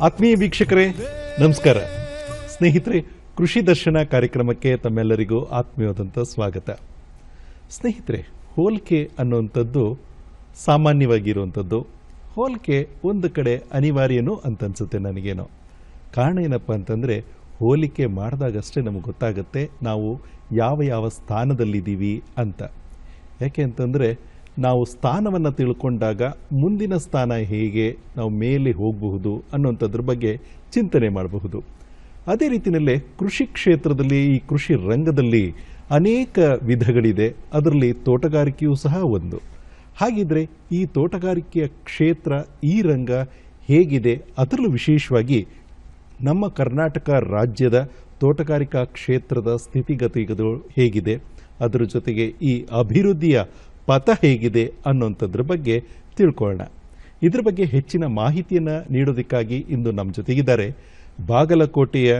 ಆತ್ಮೀಯ ವೀಕ್ಷಕರೇ, ನಮಸ್ಕಾರ. ಸ್ನೇಹಿತರೆ, ಕೃಷಿ ದರ್ಶನ ಕಾರ್ಯಕ್ರಮಕ್ಕೆ ತಮ್ಮೆಲ್ಲರಿಗೂ ಆತ್ಮೀಯವಾದಂಥ ಸ್ವಾಗತ. ಸ್ನೇಹಿತರೆ, ಹೋಲಿಕೆ ಅನ್ನುವಂಥದ್ದು ಸಾಮಾನ್ಯವಾಗಿರುವಂಥದ್ದು. ಹೋಲಿಕೆ ಒಂದು ಕಡೆ ಅನಿವಾರ್ಯನೂ ಅಂತನ್ಸುತ್ತೆ ನನಗೇನೋ. ಕಾರಣ ಏನಪ್ಪ ಅಂತಂದರೆ, ಹೋಲಿಕೆ ಮಾಡಿದಾಗಷ್ಟೇ ನಮಗೆ ಗೊತ್ತಾಗುತ್ತೆ ನಾವು ಯಾವ ಯಾವ ಸ್ಥಾನದಲ್ಲಿದ್ದೀವಿ ಅಂತ. ಯಾಕೆ ಅಂತಂದರೆ ನಾವು ಸ್ಥಾನವನ್ನು ತಿಳ್ಕೊಂಡಾಗ ಮುಂದಿನ ಸ್ಥಾನ ಹೇಗೆ ನಾವು ಮೇಲೆ ಹೋಗಬಹುದು ಅನ್ನುವಂಥದ್ರ ಬಗ್ಗೆ ಚಿಂತನೆ ಮಾಡಬಹುದು. ಅದೇ ರೀತಿಯಲ್ಲೇ ಕೃಷಿ ಕ್ಷೇತ್ರದಲ್ಲಿ, ಈ ಕೃಷಿ ರಂಗದಲ್ಲಿ ಅನೇಕ ವಿಧಗಳಿದೆ. ಅದರಲ್ಲಿ ತೋಟಗಾರಿಕೆಯೂ ಸಹ ಒಂದು. ಹಾಗಿದ್ರೆ ಈ ತೋಟಗಾರಿಕೆಯ ಕ್ಷೇತ್ರ, ಈ ರಂಗ ಹೇಗಿದೆ? ಅದರಲ್ಲೂ ವಿಶೇಷವಾಗಿ ನಮ್ಮ ಕರ್ನಾಟಕ ರಾಜ್ಯದ ತೋಟಗಾರಿಕಾ ಕ್ಷೇತ್ರದ ಸ್ಥಿತಿಗತಿಗಳು ಹೇಗಿದೆ? ಅದರ ಜೊತೆಗೆ ಈ ಅಭಿವೃದ್ಧಿಯ ಪಥ ಹೇಗಿದೆ ಅನ್ನುವಂಥದ್ರ ಬಗ್ಗೆ ತಿಳ್ಕೊಳ್ಳೋಣ. ಇದ್ರ ಬಗ್ಗೆ ಹೆಚ್ಚಿನ ಮಾಹಿತಿಯನ್ನು ನೀಡೋದಕ್ಕಾಗಿ ಇಂದು ನಮ್ಮ ಜೊತೆಗಿದ್ದಾರೆ ಬಾಗಲಕೋಟೆಯ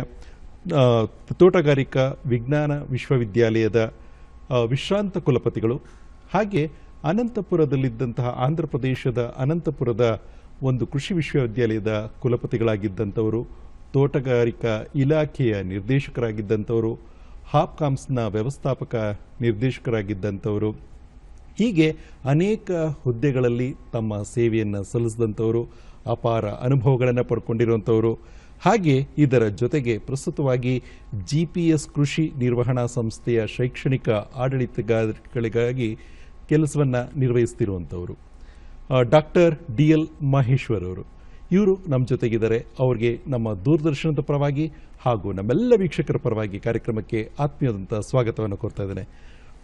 ತೋಟಗಾರಿಕಾ ವಿಜ್ಞಾನ ವಿಶ್ವವಿದ್ಯಾಲಯದ ವಿಶ್ರಾಂತ ಕುಲಪತಿಗಳು ಹಾಗೆ ಅನಂತಪುರದಲ್ಲಿದ್ದಂತಹ ಆಂಧ್ರ ಪ್ರದೇಶದ ಅನಂತಪುರದ ಒಂದು ಕೃಷಿ ವಿಶ್ವವಿದ್ಯಾಲಯದ ಕುಲಪತಿಗಳಾಗಿದ್ದಂಥವರು, ತೋಟಗಾರಿಕಾ ಇಲಾಖೆಯ ನಿರ್ದೇಶಕರಾಗಿದ್ದಂಥವರು, ಹಾಪ್ಕಾಮ್ಸ್ನ ವ್ಯವಸ್ಥಾಪಕ ನಿರ್ದೇಶಕರಾಗಿದ್ದಂಥವರು ಹೀಗೆ ಅನೇಕ ಹುದ್ದೆಗಳಲ್ಲಿ ತಮ್ಮ ಸೇವೆಯನ್ನು ಸಲ್ಲಿಸಿದಂಥವರು, ಅಪಾರ ಅನುಭವಗಳನ್ನು ಪಡ್ಕೊಂಡಿರುವಂಥವರು. ಹಾಗೆ ಇದರ ಜೊತೆಗೆ ಪ್ರಸ್ತುತವಾಗಿ ಜಿ ಪಿ ಎಸ್ ಕೃಷಿ ನಿರ್ವಹಣಾ ಸಂಸ್ಥೆಯ ಶೈಕ್ಷಣಿಕ ಆಡಳಿತಗಾರಗಳಿಗಾಗಿ ಕೆಲಸವನ್ನು ನಿರ್ವಹಿಸ್ತಿರುವಂಥವರು. ಡಾಕ್ಟರ್ ಡಿ ಎಲ್ ಮಹೇಶ್ವರ್ ಅವರು. ಇವರು ನಮ್ಮ ಜೊತೆಗಿದ್ದಾರೆ. ಅವರಿಗೆ ನಮ್ಮ ದೂರದರ್ಶನದ ಪರವಾಗಿ ಹಾಗೂ ನಮ್ಮೆಲ್ಲ ವೀಕ್ಷಕರ ಪರವಾಗಿ ಕಾರ್ಯಕ್ರಮಕ್ಕೆ ಆತ್ಮೀಯದಂಥ ಸ್ವಾಗತವನ್ನು ಕೊಡ್ತಾ ಇದ್ದೇನೆ.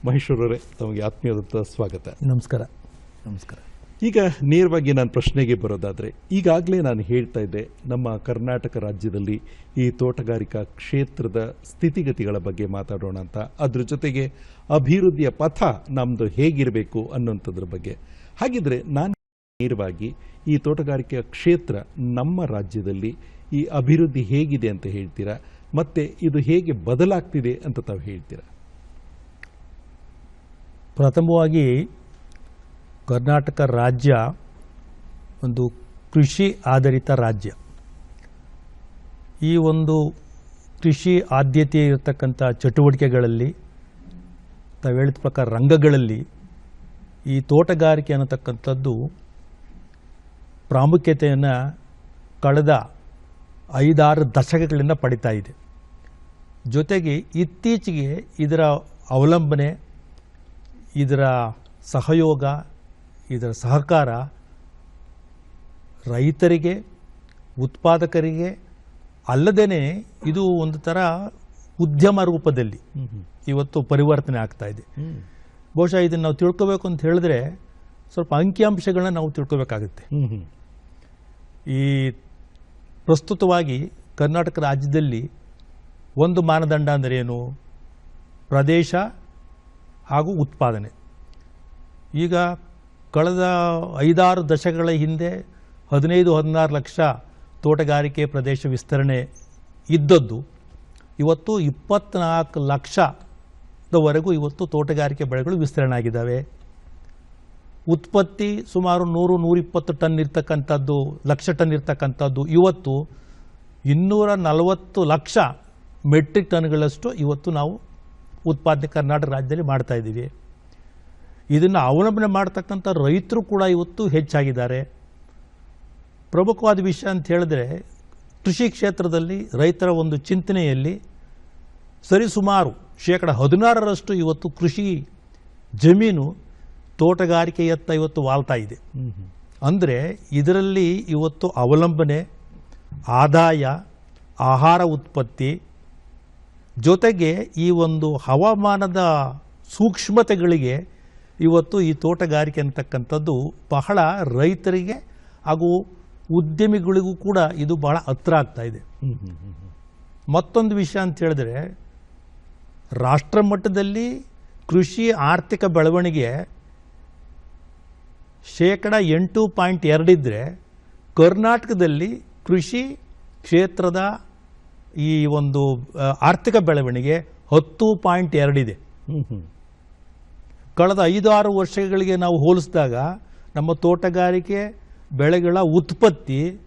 ಮಹೇಶ್ವರ್ ಅವರೇ ತಮಗೆ ಆತ್ಮೀಯದಂಥ ಸ್ವಾಗತ. ನಮಸ್ಕಾರ. ನಮಸ್ಕಾರ. ಈಗ ನೇರವಾಗಿ ನಾನು ಪ್ರಶ್ನೆಗೆ ಬರೋದಾದರೆ ಈಗಾಗಲೇ ನಾನು ಹೇಳ್ತಾ ಇದ್ದೆ ನಮ್ಮ ಕರ್ನಾಟಕ ರಾಜ್ಯದಲ್ಲಿ ಈ ತೋಟಗಾರಿಕಾ ಕ್ಷೇತ್ರದ ಸ್ಥಿತಿಗತಿಗಳ ಬಗ್ಗೆ ಮಾತಾಡೋಣ ಅಂತ. ಅದ್ರ ಜೊತೆಗೆ ಅಭಿವೃದ್ಧಿಯ ಪಥ ನಮ್ಮದು ಹೇಗಿರಬೇಕು ಅನ್ನೋಂಥದ್ರ ಬಗ್ಗೆ. ಹಾಗಿದ್ರೆ ನಾನು ನೇರವಾಗಿ ಈ ತೋಟಗಾರಿಕೆಯ ಕ್ಷೇತ್ರ ನಮ್ಮ ರಾಜ್ಯದಲ್ಲಿ ಈ ಅಭಿವೃದ್ಧಿ ಹೇಗಿದೆ ಅಂತ ಹೇಳ್ತೀರಾ? ಮತ್ತು ಇದು ಹೇಗೆ ಬದಲಾಗ್ತಿದೆ ಅಂತ ತಾವು ಹೇಳ್ತೀರಾ? ಪ್ರಥಮವಾಗಿ ಕರ್ನಾಟಕ ರಾಜ್ಯ ಒಂದು ಕೃಷಿ ಆಧಾರಿತ ರಾಜ್ಯ. ಈ ಒಂದು ಕೃಷಿ ಆದ್ಯತೆ ಇರತಕ್ಕಂಥ ಚಟುವಟಿಕೆಗಳಲ್ಲಿ ತಾವು ಹೇಳಿದ ಪ್ರಕಾರ ರಂಗಗಳಲ್ಲಿ ಈ ತೋಟಗಾರಿಕೆ ಅನ್ನತಕ್ಕಂಥದ್ದು ಪ್ರಾಮುಖ್ಯತೆಯನ್ನು ಕಳೆದ ಐದಾರು ದಶಕಗಳಿಂದ ಪಡಿತಾ ಇದೆ. ಜೊತೆಗೆ ಇತ್ತೀಚೆಗೆ ಇದರ ಅವಲಂಬನೆ ಇದರ ಸಹಯೋಗ, ಇದರ ಸಹಕಾರ ರೈತರಿಗೆ, ಉತ್ಪಾದಕರಿಗೆ ಅಲ್ಲದೇ ಇದು ಒಂದು ಥರ ಉದ್ಯಮ ರೂಪದಲ್ಲಿ ಇವತ್ತು ಪರಿವರ್ತನೆ ಆಗ್ತಾ ಇದೆ. ಬಹುಶಃ ಇದನ್ನು ನಾವು ತಿಳ್ಕೋಬೇಕು ಅಂತ ಹೇಳಿದ್ರೆ ಸ್ವಲ್ಪ ಅಂಕಿಅಂಶಗಳನ್ನ ನಾವು ತಿಳ್ಕೋಬೇಕಾಗುತ್ತೆ. ಈ ಪ್ರಸ್ತುತವಾಗಿ ಕರ್ನಾಟಕ ರಾಜ್ಯದಲ್ಲಿ ಒಂದು ಮಾನದಂಡ ಅಂದರೆ ಏನು? ಪ್ರದೇಶ ಹಾಗೂ ಉತ್ಪಾದನೆ. ಈಗ ಕಳೆದ ಐದಾರು ದಶಕಗಳ ಹಿಂದೆ ಹದಿನೈದು, ಹದಿನಾರು ಲಕ್ಷ ತೋಟಗಾರಿಕೆ ಪ್ರದೇಶ ವಿಸ್ತರಣೆ ಇದ್ದದ್ದು, ಇವತ್ತು ಇಪ್ಪತ್ನಾಲ್ಕು ಲಕ್ಷದವರೆಗೂ ಇವತ್ತು ತೋಟಗಾರಿಕೆ ಬೆಳೆಗಳು ವಿಸ್ತರಣೆ ಆಗಿದ್ದಾವೆ. ಉತ್ಪತ್ತಿ ಸುಮಾರು ನೂರು, ನೂರಿಪ್ಪತ್ತು ಟನ್ ಇರ್ತಕ್ಕಂಥದ್ದು, ಲಕ್ಷ ಟನ್ ಇರ್ತಕ್ಕಂಥದ್ದು. ಇವತ್ತು ಇನ್ನೂರ ನಲವತ್ತು ಲಕ್ಷ ಮೆಟ್ರಿಕ್ ಟನ್ಗಳಷ್ಟು ಇವತ್ತು ನಾವು ಉತ್ಪಾದನೆ ಕರ್ನಾಟಕ ರಾಜ್ಯದಲ್ಲಿ ಮಾಡ್ತಾ ಇದ್ದೀವಿ. ಇದನ್ನು ಅವಲಂಬನೆ ಮಾಡ್ತಕ್ಕಂಥ ರೈತರು ಕೂಡ ಇವತ್ತು ಹೆಚ್ಚಾಗಿದ್ದಾರೆ. ಪ್ರಮುಖವಾದ ವಿಷಯ ಅಂತ ಹೇಳಿದ್ರೆ, ಕೃಷಿ ಕ್ಷೇತ್ರದಲ್ಲಿ ರೈತರ ಒಂದು ಚಿಂತನೆಯಲ್ಲಿ ಸರಿಸುಮಾರು ಶೇಕಡ ಹದಿನಾರರಷ್ಟು ಇವತ್ತು ಕೃಷಿ ಜಮೀನು ತೋಟಗಾರಿಕೆಯತ್ತ ಇವತ್ತು ವಾಲ್ತಾ ಇದೆ. ಅಂದರೆ ಇದರಲ್ಲಿ ಇವತ್ತು ಅವಲಂಬನೆ, ಆದಾಯ, ಆಹಾರ ಉತ್ಪತ್ತಿ ಜೊತೆಗೆ ಈ ಒಂದು ಹವಾಮಾನದ ಸೂಕ್ಷ್ಮತೆಗಳಿಗೆ ಇವತ್ತು ಈ ತೋಟಗಾರಿಕೆ ಅಂತಕ್ಕಂಥದ್ದು ಬಹಳ ರೈತರಿಗೆ ಹಾಗೂ ಉದ್ಯಮಿಗಳಿಗೂ ಕೂಡ ಇದು ಬಹಳ ಹತ್ರ ಆಗ್ತಾ ಇದೆ. ಮತ್ತೊಂದು ವಿಷಯ ಅಂತ ಹೇಳಿದ್ರೆ ರಾಷ್ಟ್ರ ಮಟ್ಟದಲ್ಲಿ ಕೃಷಿ ಆರ್ಥಿಕ ಬೆಳವಣಿಗೆ ಶೇಕಡ ಎಂಟು ಪಾಯಿಂಟ್ ಎರಡಿದ್ದರೆ ಕರ್ನಾಟಕದಲ್ಲಿ ಕೃಷಿ ಕ್ಷೇತ್ರದ ಈ ಒಂದು ಆರ್ಥಿಕ ಬೆಳವಣಿಗೆ ಹತ್ತು ಪಾಯಿಂಟ್ ಎರಡಿದೆ ಕಳೆದ ಐದು ಆರು ವರ್ಷಗಳಿಗೆ ನಾವು ಹೋಲಿಸಿದಾಗ ನಮ್ಮ ತೋಟಗಾರಿಕೆ ಬೆಳೆಗಳ ಉತ್ಪತ್ತಿ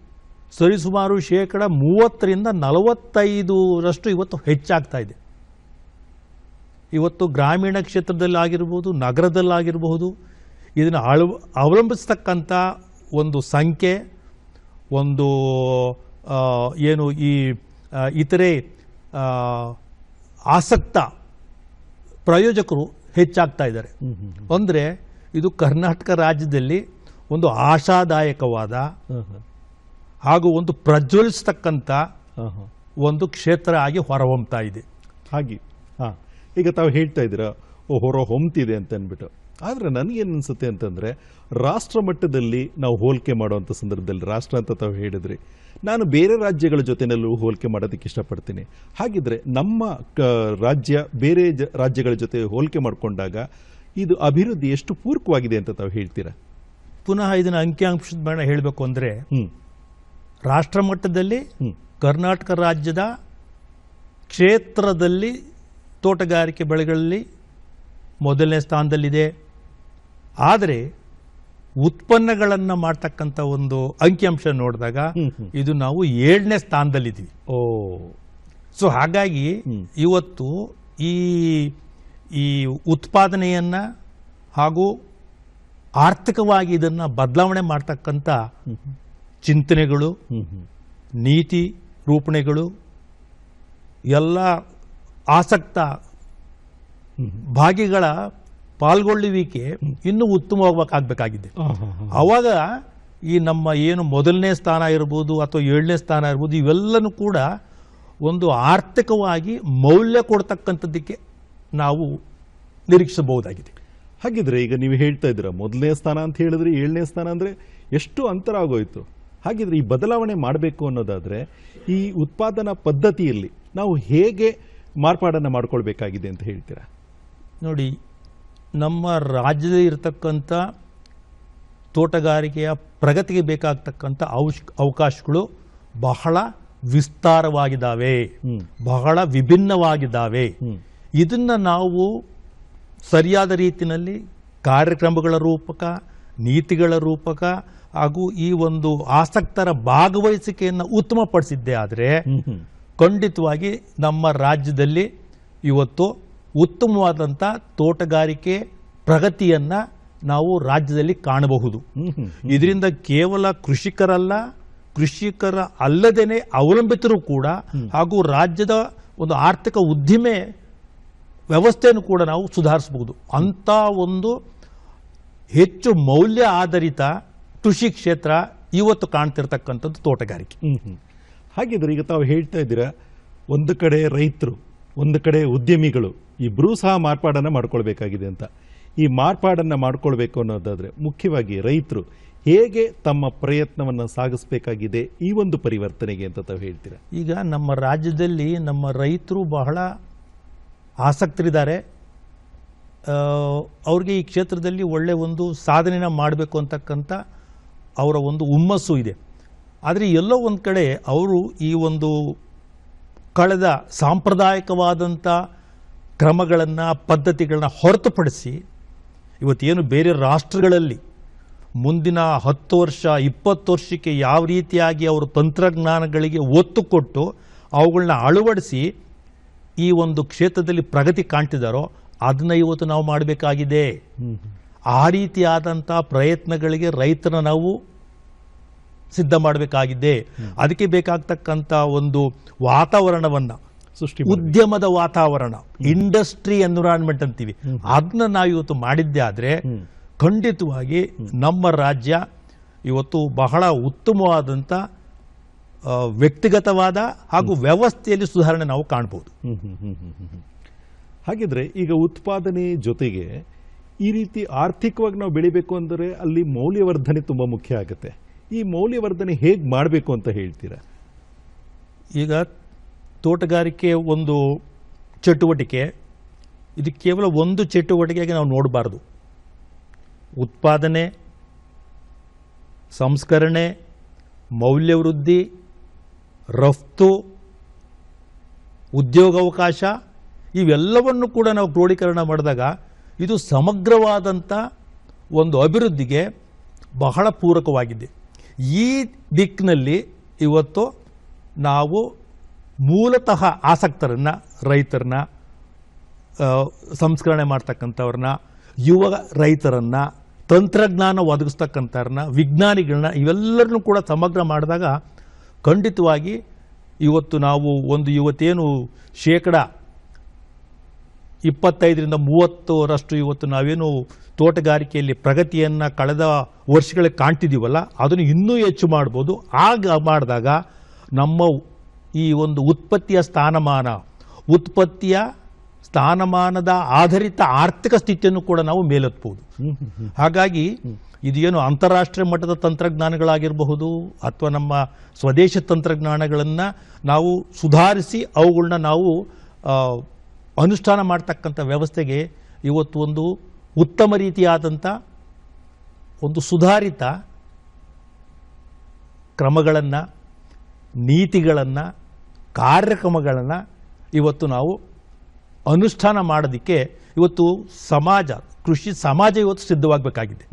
ಸರಿಸುಮಾರು ಶೇಕಡ ಮೂವತ್ತರಿಂದ ನಲವತ್ತೈದರಷ್ಟು ಇವತ್ತು ಹೆಚ್ಚಾಗ್ತಾ ಇದೆ. ಇವತ್ತು ಗ್ರಾಮೀಣ ಕ್ಷೇತ್ರದಲ್ಲಾಗಿರ್ಬೋದು ನಗರದಲ್ಲಾಗಿರಬಹುದು ಇದನ್ನು ಅಳವ ಅವಲಂಬಿಸ್ತಕ್ಕಂಥ ಒಂದು ಸಂಖ್ಯೆ ಒಂದು ಏನು ಈ ಇತರೆ ಆಸಕ್ತ ಪ್ರಾಯೋಜಕರು ಹೆಚ್ಚಾಗ್ತಾ ಇದ್ದಾರೆ. ಅಂದರೆ ಇದು ಕರ್ನಾಟಕ ರಾಜ್ಯದಲ್ಲಿ ಒಂದು ಆಶಾದಾಯಕವಾದ. ಹಾಗೂ ಒಂದು ಪ್ರಜ್ವಲಿಸ್ತಕ್ಕಂಥ. ಒಂದು ಕ್ಷೇತ್ರ ಆಗಿ ಹೊರಹೊಮ್ತಾ ಇದೆ. ಹಾಗೆ. ಹಾಂ. ಈಗ ತಾವು ಹೇಳ್ತಾ ಇದ್ದೀರಾ ಹೊರ ಹೊಮ್ತಿದೆ ಅಂತ ಅಂದ್ಬಿಟ್ಟು ಆದರೆ ನನಗೇನು ಅನಿಸುತ್ತೆ ಅಂತಂದರೆ ರಾಷ್ಟ್ರ ಮಟ್ಟದಲ್ಲಿ ನಾವು ಹೋಲಿಕೆ ಮಾಡುವಂಥ ಸಂದರ್ಭದಲ್ಲಿ ರಾಷ್ಟ್ರ ಅಂತ ತಾವು ಹೇಳಿದ್ರಿ. ನಾನು ಬೇರೆ ರಾಜ್ಯಗಳ ಜೊತೆನಲ್ಲೂ ಹೋಲಿಕೆ ಮಾಡೋದಕ್ಕೆ ಇಷ್ಟಪಡ್ತೀನಿ. ಹಾಗಿದ್ರೆ ನಮ್ಮ ರಾಜ್ಯ ಬೇರೆ ಜ ರಾಜ್ಯಗಳ ಜೊತೆ ಹೋಲಿಕೆ ಮಾಡಿಕೊಂಡಾಗ ಇದು ಅಭಿವೃದ್ಧಿ ಎಷ್ಟು ಪೂರಕವಾಗಿದೆ ಅಂತ ತಾವು ಹೇಳ್ತೀರಾ? ಪುನಃ ಇದನ್ನು ಅಂಕಿಅಂಶದ ಮೇಲೆ ಹೇಳಬೇಕು ಅಂದರೆ ರಾಷ್ಟ್ರ ಮಟ್ಟದಲ್ಲಿ ಕರ್ನಾಟಕ ರಾಜ್ಯದ ಕ್ಷೇತ್ರದಲ್ಲಿ ತೋಟಗಾರಿಕೆ ಬೆಳೆಗಳಲ್ಲಿ ಮೊದಲನೇ ಸ್ಥಾನದಲ್ಲಿದೆ. ಆದರೆ ಉತ್ಪನ್ನಗಳನ್ನು ಮಾಡ್ತಕ್ಕಂಥ ಒಂದು ಅಂಕಿಅಂಶ ನೋಡಿದಾಗ. ಇದು ನಾವು ಏಳನೇ ಸ್ಥಾನದಲ್ಲಿದ್ದೀವಿ ಓ ಸೊ ಹಾಗಾಗಿ ಇವತ್ತು ಈ ಈ ಉತ್ಪಾದನೆಯನ್ನ ಹಾಗೂ ಆರ್ಥಿಕವಾಗಿ ಇದನ್ನ ಬದಲಾವಣೆ ಮಾಡ್ತಕ್ಕಂಥ. ಚಿಂತನೆಗಳು. ನೀತಿ ರೂಪಣೆಗಳು ಎಲ್ಲ ಆಸಕ್ತ ಭಾಗಿಗಳ ಪಾಲ್ಗೊಳ್ಳುವಿಕೆ ಇನ್ನೂ ಹಾ. ಅವಾಗ ಈ ನಮ್ಮ ಏನು ಮೊದಲನೇ ಸ್ಥಾನ ಇರ್ಬೋದು ಅಥವಾ ಏಳನೇ ಸ್ಥಾನ ಇರ್ಬೋದು ಇವೆಲ್ಲನೂ ಕೂಡ ಒಂದು ಆರ್ಥಿಕವಾಗಿ ಮೌಲ್ಯ ಕೊಡ್ತಕ್ಕಂಥದ್ದಕ್ಕೆ ನಾವು ನಿರೀಕ್ಷಿಸಬಹುದಾಗಿದೆ. ಹಾಗಿದ್ರೆ ಈಗ ನೀವು ಹೇಳ್ತಾ ಇದ್ದೀರಾ ಮೊದಲನೇ ಸ್ಥಾನ ಅಂತ ಹೇಳಿದ್ರೆ ಏಳನೇ ಸ್ಥಾನ ಅಂದರೆ ಎಷ್ಟು ಅಂತರ ಆಗೋಯ್ತು? ಹಾಗಿದ್ರೆ ಈ ಬದಲಾವಣೆ ಮಾಡಬೇಕು ಅನ್ನೋದಾದ್ರೆ ಈ ಉತ್ಪಾದನಾ ಪದ್ಧತಿಯಲ್ಲಿ ನಾವು ಹೇಗೆ ಮಾರ್ಪಾಡನ್ನು ಮಾಡ್ಕೊಳ್ಬೇಕಾಗಿದೆ ಅಂತ ಹೇಳ್ತೀರಾ? ನೋಡಿ ನಮ್ಮ ರಾಜ್ಯದಲ್ಲಿ ಇರತಕ್ಕಂಥ ತೋಟಗಾರಿಕೆಯ ಪ್ರಗತಿಗೆ ಬೇಕಾಗ್ತಕ್ಕಂಥ ಅವಶ್ ಅವಕಾಶಗಳು ಬಹಳ ವಿಸ್ತಾರವಾಗಿದ್ದಾವೆ. ಬಹಳ ವಿಭಿನ್ನವಾಗಿದ್ದಾವೆ. ಇದನ್ನು ನಾವು ಸರಿಯಾದ ರೀತಿಯಲ್ಲಿ ಕಾರ್ಯಕ್ರಮಗಳ ರೂಪಕ ನೀತಿಗಳ ರೂಪಕ ಹಾಗೂ ಈ ಒಂದು ಆಸಕ್ತರ ಭಾಗವಹಿಸಿಕೆಯನ್ನು ಉತ್ತಮಪಡಿಸಿದ್ದೇ ಆದರೆ ಖಂಡಿತವಾಗಿ ನಮ್ಮ ರಾಜ್ಯದಲ್ಲಿ ಇವತ್ತು ಉತ್ತಮವಾದಂಥ ತೋಟಗಾರಿಕೆ ಪ್ರಗತಿಯನ್ನು ನಾವು ರಾಜ್ಯದಲ್ಲಿ ಕಾಣಬಹುದು. ಇದರಿಂದ ಕೇವಲ ಕೃಷಿಕರಲ್ಲ ಕೃಷಿಕರ ಅಲ್ಲದೇ ಅವಲಂಬಿತರು ಕೂಡ ಹಾಗೂ ರಾಜ್ಯದ ಒಂದು ಆರ್ಥಿಕ ಉದ್ದಿಮೆ ವ್ಯವಸ್ಥೆಯನ್ನು ಕೂಡ ನಾವು ಸುಧಾರಿಸಬಹುದು. ಅಂಥ ಒಂದು ಹೆಚ್ಚು ಮೌಲ್ಯ ಆಧಾರಿತ ಕೃಷಿ ಕ್ಷೇತ್ರ ಇವತ್ತು ಕಾಣ್ತಿರ್ತಕ್ಕಂಥದ್ದು ತೋಟಗಾರಿಕೆ. ಹಾಗಿದ್ರೆ ಈಗ ತಾವು ಹೇಳ್ತಾ ಇದ್ದೀರಾ ಒಂದು ಕಡೆ ರೈತರು ಒಂದು ಕಡೆ ಉದ್ಯಮಿಗಳು ಇಬ್ಬರೂ ಸಹ ಮಾರ್ಪಾಡನ್ನು ಮಾಡ್ಕೊಳ್ಬೇಕಾಗಿದೆ ಅಂತ. ಈ ಮಾರ್ಪಾಡನ್ನು ಮಾಡ್ಕೊಳ್ಬೇಕು ಅನ್ನೋದಾದರೆ ಮುಖ್ಯವಾಗಿ ರೈತರು ಹೇಗೆ ತಮ್ಮ ಪ್ರಯತ್ನವನ್ನು ಸಾಗಿಸಬೇಕಾಗಿದೆ ಈ ಒಂದು ಪರಿವರ್ತನೆಗೆ ಅಂತ ತಾವು ಹೇಳ್ತೀರಾ? ಈಗ ನಮ್ಮ ರಾಜ್ಯದಲ್ಲಿ ನಮ್ಮ ರೈತರು ಬಹಳ ಆಸಕ್ತರಿದ್ದಾರೆ. ಅವ್ರಿಗೆ ಈ ಕ್ಷೇತ್ರದಲ್ಲಿ ಒಳ್ಳೆ ಒಂದು ಸಾಧನೆನ ಮಾಡಬೇಕು ಅಂತಕ್ಕಂಥ ಅವರ ಒಂದು ಹುಮ್ಮಸ್ಸು ಇದೆ. ಆದರೆ ಎಲ್ಲೋ ಒಂದು ಕಡೆ ಅವರು ಈ ಒಂದು ಕಳೆದ ಸಾಂಪ್ರದಾಯಿಕವಾದಂಥ ಕ್ರಮಗಳನ್ನು ಪದ್ಧತಿಗಳನ್ನ ಹೊರತುಪಡಿಸಿ ಇವತ್ತೇನು ಬೇರೆ ರಾಷ್ಟ್ರಗಳಲ್ಲಿ ಮುಂದಿನ ಹತ್ತು ವರ್ಷ ಇಪ್ಪತ್ತು ವರ್ಷಕ್ಕೆ ಯಾವ ರೀತಿಯಾಗಿ ಅವರು ತಂತ್ರಜ್ಞಾನಗಳಿಗೆ ಒತ್ತು ಕೊಟ್ಟು ಅವುಗಳನ್ನ ಅಳವಡಿಸಿ ಈ ಒಂದು ಕ್ಷೇತ್ರದಲ್ಲಿ ಪ್ರಗತಿ ಕಾಣ್ತಿದ್ದಾರೋ ಅದನ್ನ ಇವತ್ತು ನಾವು ಮಾಡಬೇಕಾಗಿದೆ. ಆ ರೀತಿಯಾದಂಥ ಪ್ರಯತ್ನಗಳಿಗೆ ರೈತನ ನಾವು ಸಿದ್ಧ ಮಾಡಬೇಕಾಗಿದೆ. ಅದಕ್ಕೆ ಬೇಕಾಗ್ತಕ್ಕಂಥ ಒಂದು ವಾತಾವರಣವನ್ನು ಸೃಷ್ಟಿ ಉದ್ಯಮದ ವಾತಾವರಣ ಇಂಡಸ್ಟ್ರಿ ಎನ್ವಿರಾನ್ಮೆಂಟ್ ಅಂತೀವಿ. ಅದನ್ನ ನಾವು ಇವತ್ತು ಮಾಡಿದ್ದೆ ಆದರೆ ಖಂಡಿತವಾಗಿ ನಮ್ಮ ರಾಜ್ಯ ಇವತ್ತು ಬಹಳ ಉತ್ತಮವಾದಂಥ ವ್ಯಕ್ತಿಗತವಾದ ಹಾಗೂ ವ್ಯವಸ್ಥೆಯಲ್ಲಿ ಸುಧಾರಣೆ ನಾವು ಕಾಣ್ಬೋದು. ಹಾಗಿದ್ರೆ ಈಗ ಉತ್ಪಾದನೆ ಜೊತೆಗೆ ಈ ರೀತಿ ಆರ್ಥಿಕವಾಗಿ ನಾವು ಬೆಳಿಬೇಕು ಅಂದರೆ ಅಲ್ಲಿ ಮೌಲ್ಯವರ್ಧನೆ ತುಂಬ ಮುಖ್ಯ ಆಗುತ್ತೆ. ಈ ಮೌಲ್ಯವರ್ಧನೆ ಹೇಗೆ ಮಾಡಬೇಕು ಅಂತ ಹೇಳ್ತೀರಾ? ಈಗ ತೋಟಗಾರಿಕೆ ಒಂದು ಚಟುವಟಿಕೆ, ಇದು ಕೇವಲ ಒಂದು ಚಟುವಟಿಕೆಗೆ ನಾವು ನೋಡಬಾರ್ದು. ಉತ್ಪಾದನೆ, ಸಂಸ್ಕರಣೆ, ಮೌಲ್ಯವೃದ್ಧಿ, ರಫ್ತು, ಉದ್ಯೋಗಾವಕಾಶ, ಇವೆಲ್ಲವನ್ನು ಕೂಡ ನಾವು ಕ್ರೋಢೀಕರಣ ಮಾಡಿದಾಗ ಇದು ಸಮಗ್ರವಾದಂಥ ಒಂದು ಅಭಿವೃದ್ಧಿಗೆ ಬಹಳ ಪೂರಕವಾಗಿದೆ. ಈ ದಿಕ್ಕಿನಲ್ಲಿ ಇವತ್ತು ನಾವು ಮೂಲತಃ ಆಸಕ್ತರನ್ನ, ರೈತರನ್ನ ಸಂಸ್ಕರಣೆ ಮಾಡ್ತಕ್ಕಂಥವ್ರನ್ನ, ಯುವ ರೈತರನ್ನ, ತಂತ್ರಜ್ಞಾನ ಒದಗಿಸ್ತಕ್ಕಂಥವ್ರನ್ನ, ವಿಜ್ಞಾನಿಗಳನ್ನ ಇವೆಲ್ಲರನ್ನೂ ಕೂಡ ಸಮಗ್ರ ಮಾಡಿದಾಗ ಖಂಡಿತವಾಗಿ ಇವತ್ತು ನಾವು ಒಂದು ಇವತ್ತೇನು ಶೇಕಡ ಇಪ್ಪತ್ತೈದರಿಂದ ಮೂವತ್ತರಷ್ಟು ಇವತ್ತು ನಾವೇನು ತೋಟಗಾರಿಕೆಯಲ್ಲಿ ಪ್ರಗತಿಯನ್ನು ಕಳೆದ ವರ್ಷಗಳಿಗೆ ಕಾಣ್ತಿದ್ದೀವಲ್ಲ, ಅದನ್ನು ಇನ್ನೂ ಹೆಚ್ಚು ಮಾಡ್ಬೋದು. ಆಗ ಮಾಡಿದಾಗ ನಮ್ಮ ಈ ಒಂದು ಉತ್ಪತ್ತಿಯ ಸ್ಥಾನಮಾನ ಉತ್ಪತ್ತಿಯ ಸ್ಥಾನಮಾನದ ಆಧಾರಿತ ಆರ್ಥಿಕ ಸ್ಥಿತಿಯನ್ನು ಕೂಡ ನಾವು ಮೇಲೆತ್ಬೋದು. ಹಾಗಾಗಿ ಇದೇನು ಅಂತಾರಾಷ್ಟ್ರೀಯ ಮಟ್ಟದ ತಂತ್ರಜ್ಞಾನಗಳಾಗಿರಬಹುದು ಅಥವಾ ನಮ್ಮ ಸ್ವದೇಶ ತಂತ್ರಜ್ಞಾನಗಳನ್ನು ನಾವು ಸುಧಾರಿಸಿ ಅವುಗಳನ್ನ ನಾವು ಅನುಷ್ಠಾನ ಮಾಡ್ತಕ್ಕಂಥ ವ್ಯವಸ್ಥೆಗೆ ಇವತ್ತು ಒಂದು ಉತ್ತಮ ರೀತಿಯಾದಂಥ ಒಂದು ಸುಧಾರಿತ ಕ್ರಮಗಳನ್ನು ನೀತಿಗಳನ್ನು ಕಾರ್ಯಕ್ರಮಗಳನ್ನು ಇವತ್ತು ನಾವು ಅನುಷ್ಠಾನ ಮಾಡೋದಕ್ಕೆ ಇವತ್ತು ಸಮಾಜ ಕೃಷಿ ಸಮಾಜ ಇವತ್ತು ಸಿದ್ಧವಾಗಬೇಕಾಗಿದೆ.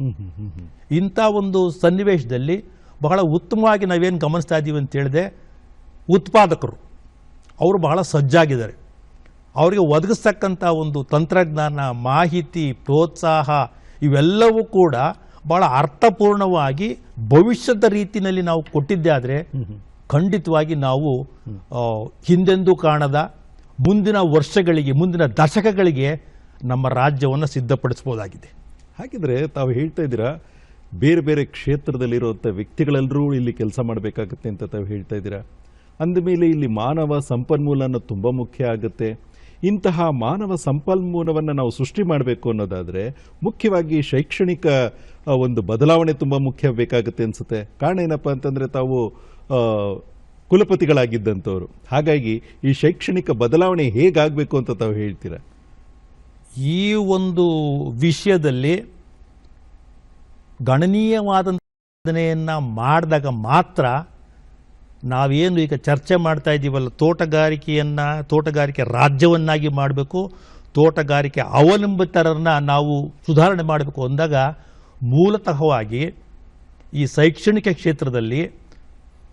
ಇಂಥ ಒಂದು ಸನ್ನಿವೇಶದಲ್ಲಿ ಬಹಳ ಉತ್ತಮವಾಗಿ ನಾವೇನು ಗಮನಿಸ್ತಾ ಇದ್ದೀವಿ ಅಂತ ಹೇಳಿದೆ ಉತ್ಪಾದಕರು. ಅವರು ಬಹಳ ಸಜ್ಜಾಗಿದ್ದಾರೆ. ಅವರಿಗೆ ಒದಗಿಸ್ತಕ್ಕಂಥ ಒಂದು ತಂತ್ರಜ್ಞಾನ ಮಾಹಿತಿ ಪ್ರೋತ್ಸಾಹ ಇವೆಲ್ಲವೂ ಕೂಡ ಬಹಳ ಅರ್ಥಪೂರ್ಣವಾಗಿ ಭವಿಷ್ಯದ ರೀತಿಯಲ್ಲಿ ನಾವು ಕೊಟ್ಟಿದ್ದೇ ಆದರೆ ಖಂಡಿತವಾಗಿ ನಾವು ಹಿಂದೆಂದೂ ಕಾಣದ ಮುಂದಿನ ವರ್ಷಗಳಿಗೆ ಮುಂದಿನ ದಶಕಗಳಿಗೆ ನಮ್ಮ ರಾಜ್ಯವನ್ನು ಸಿದ್ಧಪಡಿಸ್ಬೋದಾಗಿದೆ ಹಾಗಿದ್ರೆ ತಾವು ಹೇಳ್ತಾ ಇದ್ದೀರಾ ಬೇರೆ ಬೇರೆ ಕ್ಷೇತ್ರದಲ್ಲಿರುವಂಥ ವ್ಯಕ್ತಿಗಳೆಲ್ಲರೂ ಇಲ್ಲಿ ಕೆಲಸ ಮಾಡಬೇಕಾಗತ್ತೆ ಅಂತ ತಾವು ಹೇಳ್ತಾ ಇದ್ದೀರಾ? ಅಂದಮೇಲೆ ಇಲ್ಲಿ ಮಾನವ ಸಂಪನ್ಮೂಲನ ತುಂಬ ಮುಖ್ಯ ಆಗುತ್ತೆ. ಇಂತಹ ಮಾನವ ಸಂಪನ್ಮೂಲವನ್ನು ನಾವು ಸೃಷ್ಟಿ ಮಾಡಬೇಕು ಅನ್ನೋದಾದರೆ ಮುಖ್ಯವಾಗಿ ಶೈಕ್ಷಣಿಕ ಒಂದು ಬದಲಾವಣೆ ತುಂಬ ಮುಖ್ಯ ಬೇಕಾಗುತ್ತೆ ಅನಿಸುತ್ತೆ. ಕಾರಣ ಏನಪ್ಪ ಅಂತಂದರೆ ತಾವು ಕುಲಪತಿಗಳಾಗಿದ್ದಂಥವ್ರು. ಹಾಗಾಗಿ ಈ ಶೈಕ್ಷಣಿಕ ಬದಲಾವಣೆ ಹೇಗಾಗಬೇಕು ಅಂತ ತಾವು ಹೇಳ್ತೀರಾ? ಈ ಒಂದು ವಿಷಯದಲ್ಲಿ ಗಣನೀಯವಾದಂಥ ಸಾಧನೆಯನ್ನು ಮಾಡಿದಾಗ ಮಾತ್ರ ನಾವೇನು ಈಗ ಚರ್ಚೆ ಮಾಡ್ತಾ ಇದ್ದೀವಲ್ಲ, ತೋಟಗಾರಿಕೆಯನ್ನು, ತೋಟಗಾರಿಕೆ ರಾಜ್ಯವನ್ನಾಗಿ ಮಾಡಬೇಕು, ತೋಟಗಾರಿಕೆ ಅವಲಂಬಿತರನ್ನು ನಾವು ಸುಧಾರಣೆ ಮಾಡಬೇಕು ಅಂದಾಗ ಮೂಲತಃವಾಗಿ ಈ ಶೈಕ್ಷಣಿಕ ಕ್ಷೇತ್ರದಲ್ಲಿ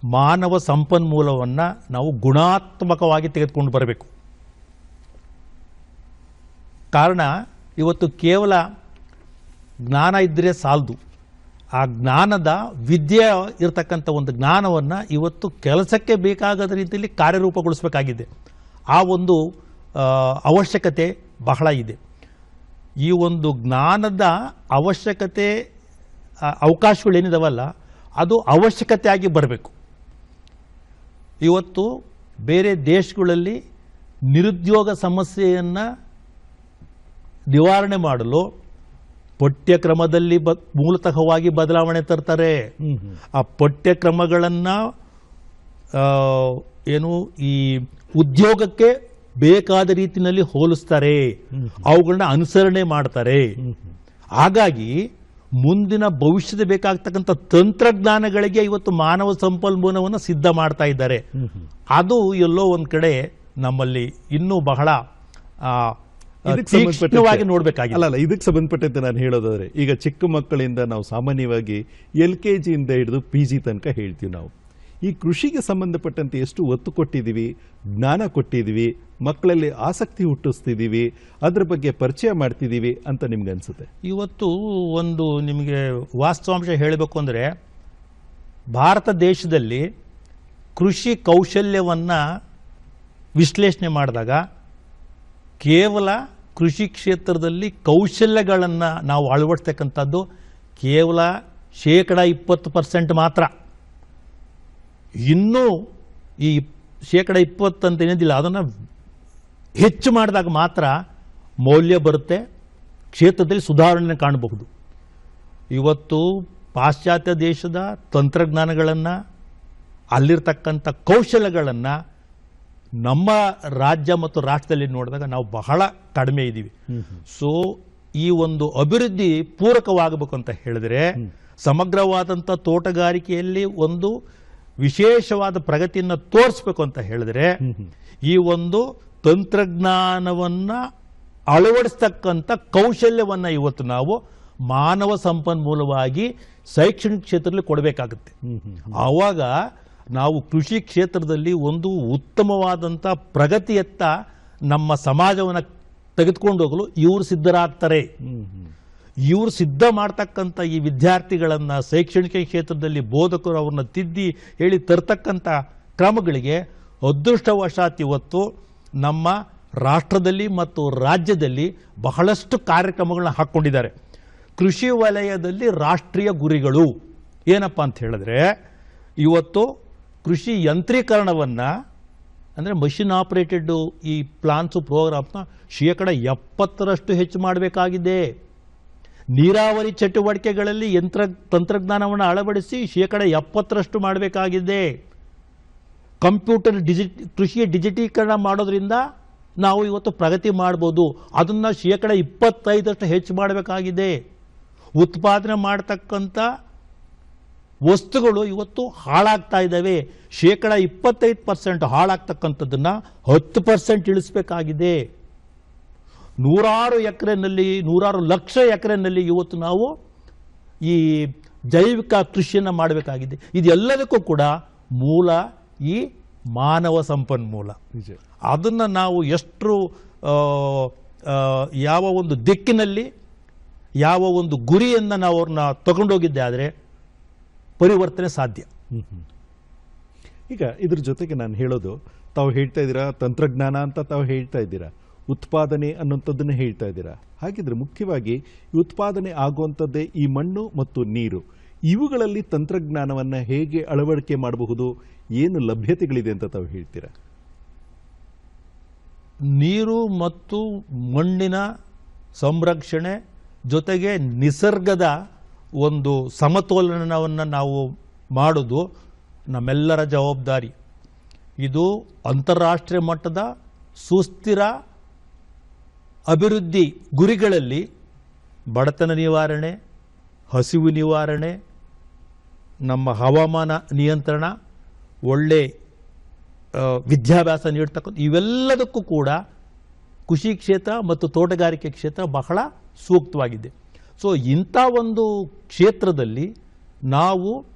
ಮಾನವ ಸಂಪನ್ಮೂಲವನ್ನು ನಾವು ಗುಣಾತ್ಮಕವಾಗಿ ತೆಗೆದುಕೊಂಡು ಬರಬೇಕು. ಕಾರಣ, ಇವತ್ತು ಕೇವಲ ಜ್ಞಾನ ಇದ್ದರೆ ಸಾಲದು. ಆ ಜ್ಞಾನದ ವಿದ್ಯೆ ಇರತಕ್ಕಂಥ ಒಂದು ಜ್ಞಾನವನ್ನು ಇವತ್ತು ಕೆಲಸಕ್ಕೆ ಬೇಕಾಗದ ರೀತಿಯಲ್ಲಿ ಕಾರ್ಯರೂಪಗೊಳಿಸಬೇಕಾಗಿದೆ. ಆ ಒಂದು ಅವಶ್ಯಕತೆ ಬಹಳ ಇದೆ. ಈ ಒಂದು ಜ್ಞಾನದ ಅವಶ್ಯಕತೆ ಅವಕಾಶಗಳು ಅವಕಾಶಗಳೇನಿದಾವಲ್ಲ, ಅದು ಅವಶ್ಯಕತೆಯಾಗಿ ಬರಬೇಕು. ಇವತ್ತು ಬೇರೆ ದೇಶಗಳಲ್ಲಿ ನಿರುದ್ಯೋಗ ಸಮಸ್ಯೆಯನ್ನು ನಿವಾರಣೆ ಮಾಡಲು ಪಠ್ಯಕ್ರಮದಲ್ಲಿ ಬ ಮೂಲತಃವಾಗಿ ಬದಲಾವಣೆ ತರ್ತಾರೆ. ಆ ಪಠ್ಯಕ್ರಮಗಳನ್ನು ಏನು ಈ ಉದ್ಯೋಗಕ್ಕೆ ಬೇಕಾದ ರೀತಿಯಲ್ಲಿ ಹೋಲಿಸ್ತಾರೆ. ಅವುಗಳನ್ನ ಅನುಸರಣೆ ಮಾಡ್ತಾರೆ. ಹಾಗಾಗಿ ಮುಂದಿನ ಭವಿಷ್ಯದ ಬೇಕಾಗ್ತಕ್ಕಂಥ ತಂತ್ರಜ್ಞಾನಗಳಿಗೆ ಇವತ್ತು ಮಾನವ ಸಂಪನ್ಮೂಲವನ್ನು ಸಿದ್ಧ ಮಾಡ್ತಾ ಇದ್ದಾರೆ. ಅದು ಎಲ್ಲೋ ಒಂದ್ ಕಡೆ ನಮ್ಮಲ್ಲಿ ಇನ್ನೂ ಬಹಳ ಅಲ್ಲ ಅಲ್ಲ ಇದಕ್ಕೆ ಸಂಬಂಧಪಟ್ಟಂತೆ ನಾನು ಹೇಳೋದಾದ್ರೆ ಈಗ ಚಿಕ್ಕ ಮಕ್ಕಳಿಂದ ನಾವು ಸಾಮಾನ್ಯವಾಗಿ ಎಲ್ ಕೆ ಜಿಯಿಂದ ಹಿಡಿದು ಪಿ ಜಿ ತನಕ ಹೇಳ್ತೀವಿ ನಾವು. ಈ ಕೃಷಿಗೆ ಸಂಬಂಧಪಟ್ಟಂತೆ ಎಷ್ಟು ಒತ್ತು ಕೊಟ್ಟಿದ್ದೀವಿ, ಜ್ಞಾನ ಕೊಟ್ಟಿದ್ದೀವಿ, ಮಕ್ಕಳಲ್ಲಿ ಆಸಕ್ತಿ ಹುಟ್ಟಿಸ್ತಿದ್ದೀವಿ, ಅದ್ರ ಬಗ್ಗೆ ಪರಿಚಯ ಮಾಡ್ತಿದ್ದೀವಿ ಅಂತ ನಿಮ್ಗೆ ಅನಿಸುತ್ತೆ? ಇವತ್ತು ಒಂದು ನಿಮಗೆ ವಾಸ್ತವಾಂಶ ಹೇಳಬೇಕು ಅಂದರೆ ಭಾರತ ದೇಶದಲ್ಲಿ ಕೃಷಿ ಕೌಶಲ್ಯವನ್ನು ವಿಶ್ಲೇಷಣೆ ಮಾಡಿದಾಗ ಕೇವಲ ಕೃಷಿ ಕ್ಷೇತ್ರದಲ್ಲಿ ಕೌಶಲ್ಯಗಳನ್ನು ನಾವು ಅಳವಡಿಸ್ತಕ್ಕಂಥದ್ದು ಕೇವಲ ಶೇಕಡ ಇಪ್ಪತ್ತು ಪರ್ಸೆಂಟ್ ಮಾತ್ರ. ಇನ್ನೂ ಈ ಶೇಕಡ ಇಪ್ಪತ್ತು ಅಂತ ಏನಿದಿಲ್ಲ ಅದನ್ನು ಹೆಚ್ಚು ಮಾಡಿದಾಗ ಮಾತ್ರ ಮೌಲ್ಯ ಬರುತ್ತೆ ಕ್ಷೇತ್ರದಲ್ಲಿ ಸುಧಾರಣೆ ಕಾಣಬಹುದು. ಇವತ್ತು ಪಾಶ್ಚಾತ್ಯ ದೇಶದ ತಂತ್ರಜ್ಞಾನಗಳನ್ನು ಅಲ್ಲಿರ್ತಕ್ಕಂಥ ಕೌಶಲಗಳನ್ನು ನಮ್ಮ ರಾಜ್ಯ ಮತ್ತು ರಾಷ್ಟ್ರದಲ್ಲಿ ನೋಡಿದಾಗ ನಾವು ಬಹಳ ಕಡಿಮೆ ಇದ್ದೀವಿ. ಸೊ ಈ ಒಂದು ಅಭಿವೃದ್ಧಿ ಪೂರಕವಾಗಬೇಕು ಅಂತ ಹೇಳಿದ್ರೆ ಸಮಗ್ರವಾದಂಥ ತೋಟಗಾರಿಕೆಯಲ್ಲಿ ಒಂದು ವಿಶೇಷವಾದ ಪ್ರಗತಿಯನ್ನು ತೋರಿಸ್ಬೇಕು ಅಂತ ಹೇಳಿದ್ರೆ ಈ ಒಂದು ತಂತ್ರಜ್ಞಾನವನ್ನ ಅಳವಡಿಸ್ತಕ್ಕಂಥ ಕೌಶಲ್ಯವನ್ನ ಇವತ್ತು ನಾವು ಮಾನವ ಸಂಪನ್ಮೂಲವಾಗಿ ಶೈಕ್ಷಣಿಕ ಕ್ಷೇತ್ರದಲ್ಲಿ ಕೊಡಬೇಕಾಗುತ್ತೆ. ಆವಾಗ ನಾವು ಕೃಷಿ ಕ್ಷೇತ್ರದಲ್ಲಿ ಒಂದು ಉತ್ತಮವಾದಂಥ ಪ್ರಗತಿಯತ್ತ ನಮ್ಮ ಸಮಾಜವನ್ನು ತೆಗೆದುಕೊಂಡು ಹೋಗಲು ಇವರು ಸಿದ್ಧರಾಗ್ತಾರೆ. ಇವರು ಸಿದ್ಧ ಮಾಡ್ತಕ್ಕಂಥ ಈ ವಿದ್ಯಾರ್ಥಿಗಳನ್ನು ಶೈಕ್ಷಣಿಕ ಕ್ಷೇತ್ರದಲ್ಲಿ ಬೋಧಕರು ಅವ್ರನ್ನ ತಿದ್ದಿ ಹೇಳಿ ತರ್ತಕ್ಕಂಥ ಕ್ರಮಗಳಿಗೆ ಅದೃಷ್ಟವಶಾತ್ ಇವತ್ತು ನಮ್ಮ ರಾಷ್ಟ್ರದಲ್ಲಿ ಮತ್ತು ರಾಜ್ಯದಲ್ಲಿ ಬಹಳಷ್ಟು ಕಾರ್ಯಕ್ರಮಗಳನ್ನ ಹಾಕ್ಕೊಂಡಿದ್ದಾರೆ. ಕೃಷಿ ವಲಯದಲ್ಲಿ ರಾಷ್ಟ್ರೀಯ ಗುರಿಗಳು. ಏನಪ್ಪ ಅಂತ ಹೇಳಿದ್ರೆ, ಇವತ್ತು ಕೃಷಿ ಯಂತ್ರೀಕರಣವನ್ನು, ಅಂದರೆ ಮಷಿನ್ ಆಪರೇಟೆಡ್ ಈ ಪ್ಲಾನ್ಸು ಪ್ರೋಗ್ರಾಮ್ನ ಶೇಕಡ ಎಪ್ಪತ್ತರಷ್ಟು ಹೆಚ್ಚು ಮಾಡಬೇಕಾಗಿದೆ. ನೀರಾವರಿ ಚಟುವಟಿಕೆಗಳಲ್ಲಿ ಯಂತ್ರ ತಂತ್ರಜ್ಞಾನವನ್ನು ಅಳವಡಿಸಿ ಶೇಕಡ ಎಪ್ಪತ್ತರಷ್ಟು ಮಾಡಬೇಕಾಗಿದೆ. ಕಂಪ್ಯೂಟರ್ ಡಿಜಿ, ಕೃಷಿಯ ಡಿಜಿಟೀಕರಣ ಮಾಡೋದ್ರಿಂದ ನಾವು ಇವತ್ತು ಪ್ರಗತಿ ಮಾಡ್ಬೋದು. ಅದನ್ನು ಶೇಕಡ ಇಪ್ಪತ್ತೈದರಷ್ಟು ಹೆಚ್ಚು ಮಾಡಬೇಕಾಗಿದೆ. ಉತ್ಪಾದನೆ ಮಾಡ್ತಕ್ಕಂಥ ವಸ್ತುಗಳು ಇವತ್ತು ಹಾಳಾಗ್ತಾ ಇದ್ದಾವೆ. ಶೇಕಡ ಇಪ್ಪತ್ತೈದು ಪರ್ಸೆಂಟ್ ಹಾಳಾಗ್ತಕ್ಕಂಥದ್ದನ್ನು ಹತ್ತು ಪರ್ಸೆಂಟ್ ಇಳಿಸ್ಬೇಕಾಗಿದೆ. ನೂರಾರು ಎಕರೆನಲ್ಲಿ ನೂರಾರು ಲಕ್ಷ ಎಕರೆನಲ್ಲಿ ಇವತ್ತು ನಾವು ಈ ಜೈವಿಕ ಕೃಷಿಯನ್ನು ಮಾಡಬೇಕಾಗಿದೆ. ಇದೆಲ್ಲದಕ್ಕೂ ಕೂಡ ಮೂಲ ಈ ಮಾನವ ಸಂಪನ್ಮೂಲ. ಅದನ್ನು ನಾವು ಎಷ್ಟು ಯಾವ ಒಂದು ದಿಕ್ಕಿನಲ್ಲಿ ಯಾವ ಒಂದು ಗುರಿಯನ್ನು ನಾವು ಅವ್ರನ್ನ ತಗೊಂಡೋಗಿದ್ದೆ ಆದರೆ ಪರಿವರ್ತನೆ ಸಾಧ್ಯ. ಈಗ ಇದ್ರ ಜೊತೆಗೆ ನಾನು ಹೇಳೋದು ತಾವು ಹೇಳ್ತಾ ಇದ್ದೀರಾ ತಂತ್ರಜ್ಞಾನ ಅಂತ ತಾವು ಹೇಳ್ತಾ ಇದ್ದೀರಾ. ಉತ್ಪಾದನೆ ಅನ್ನುವಂಥದ್ದನ್ನು ಹೇಳ್ತಾ ಇದ್ದೀರಾ? ಹಾಗಿದ್ರೆ ಮುಖ್ಯವಾಗಿ ಉತ್ಪಾದನೆ ಆಗುವಂಥದ್ದೇ ಈ ಮಣ್ಣು ಮತ್ತು ನೀರು. ಇವುಗಳಲ್ಲಿ ತಂತ್ರಜ್ಞಾನವನ್ನು ಹೇಗೆ ಅಳವಡಿಕೆ ಮಾಡಬಹುದು? ಏನು ಲಭ್ಯತೆಗಳಿದೆ ಅಂತ ತಾವು ಹೇಳ್ತೀರಾ? ನೀರು ಮತ್ತು ಮಣ್ಣಿನ ಸಂರಕ್ಷಣೆ ಜೊತೆಗೆ ನಿಸರ್ಗದ ಒಂದು ಸಮತೋಲನವನ್ನು ನಾವು ಮಾಡೋದು ನಮ್ಮೆಲ್ಲರ ಜವಾಬ್ದಾರಿ. ಇದು ಅಂತಾರಾಷ್ಟ್ರೀಯ ಮಟ್ಟದ ಸುಸ್ಥಿರ ಅಭಿವೃದ್ಧಿ ಗುರಿಗಳಲ್ಲಿ ಬಡತನ ನಿವಾರಣೆ, ಹಸಿವು ನಿವಾರಣೆ, ನಮ್ಮ ಹವಾಮಾನ ನಿಯಂತ್ರಣ, ಒಳ್ಳೆ ವಿದ್ಯಾಭ್ಯಾಸ ನೀಡ್ತಕ್ಕಂಥ ಇವೆಲ್ಲದಕ್ಕೂ ಕೂಡ ಕೃಷಿ ಕ್ಷೇತ್ರ ಮತ್ತು ತೋಟಗಾರಿಕೆ ಕ್ಷೇತ್ರ ಬಹಳ ಸೂಕ್ತವಾಗಿದೆ. ಸೊ ಇಂಥ ಒಂದು ಕ್ಷೇತ್ರದಲ್ಲಿ ನಾವು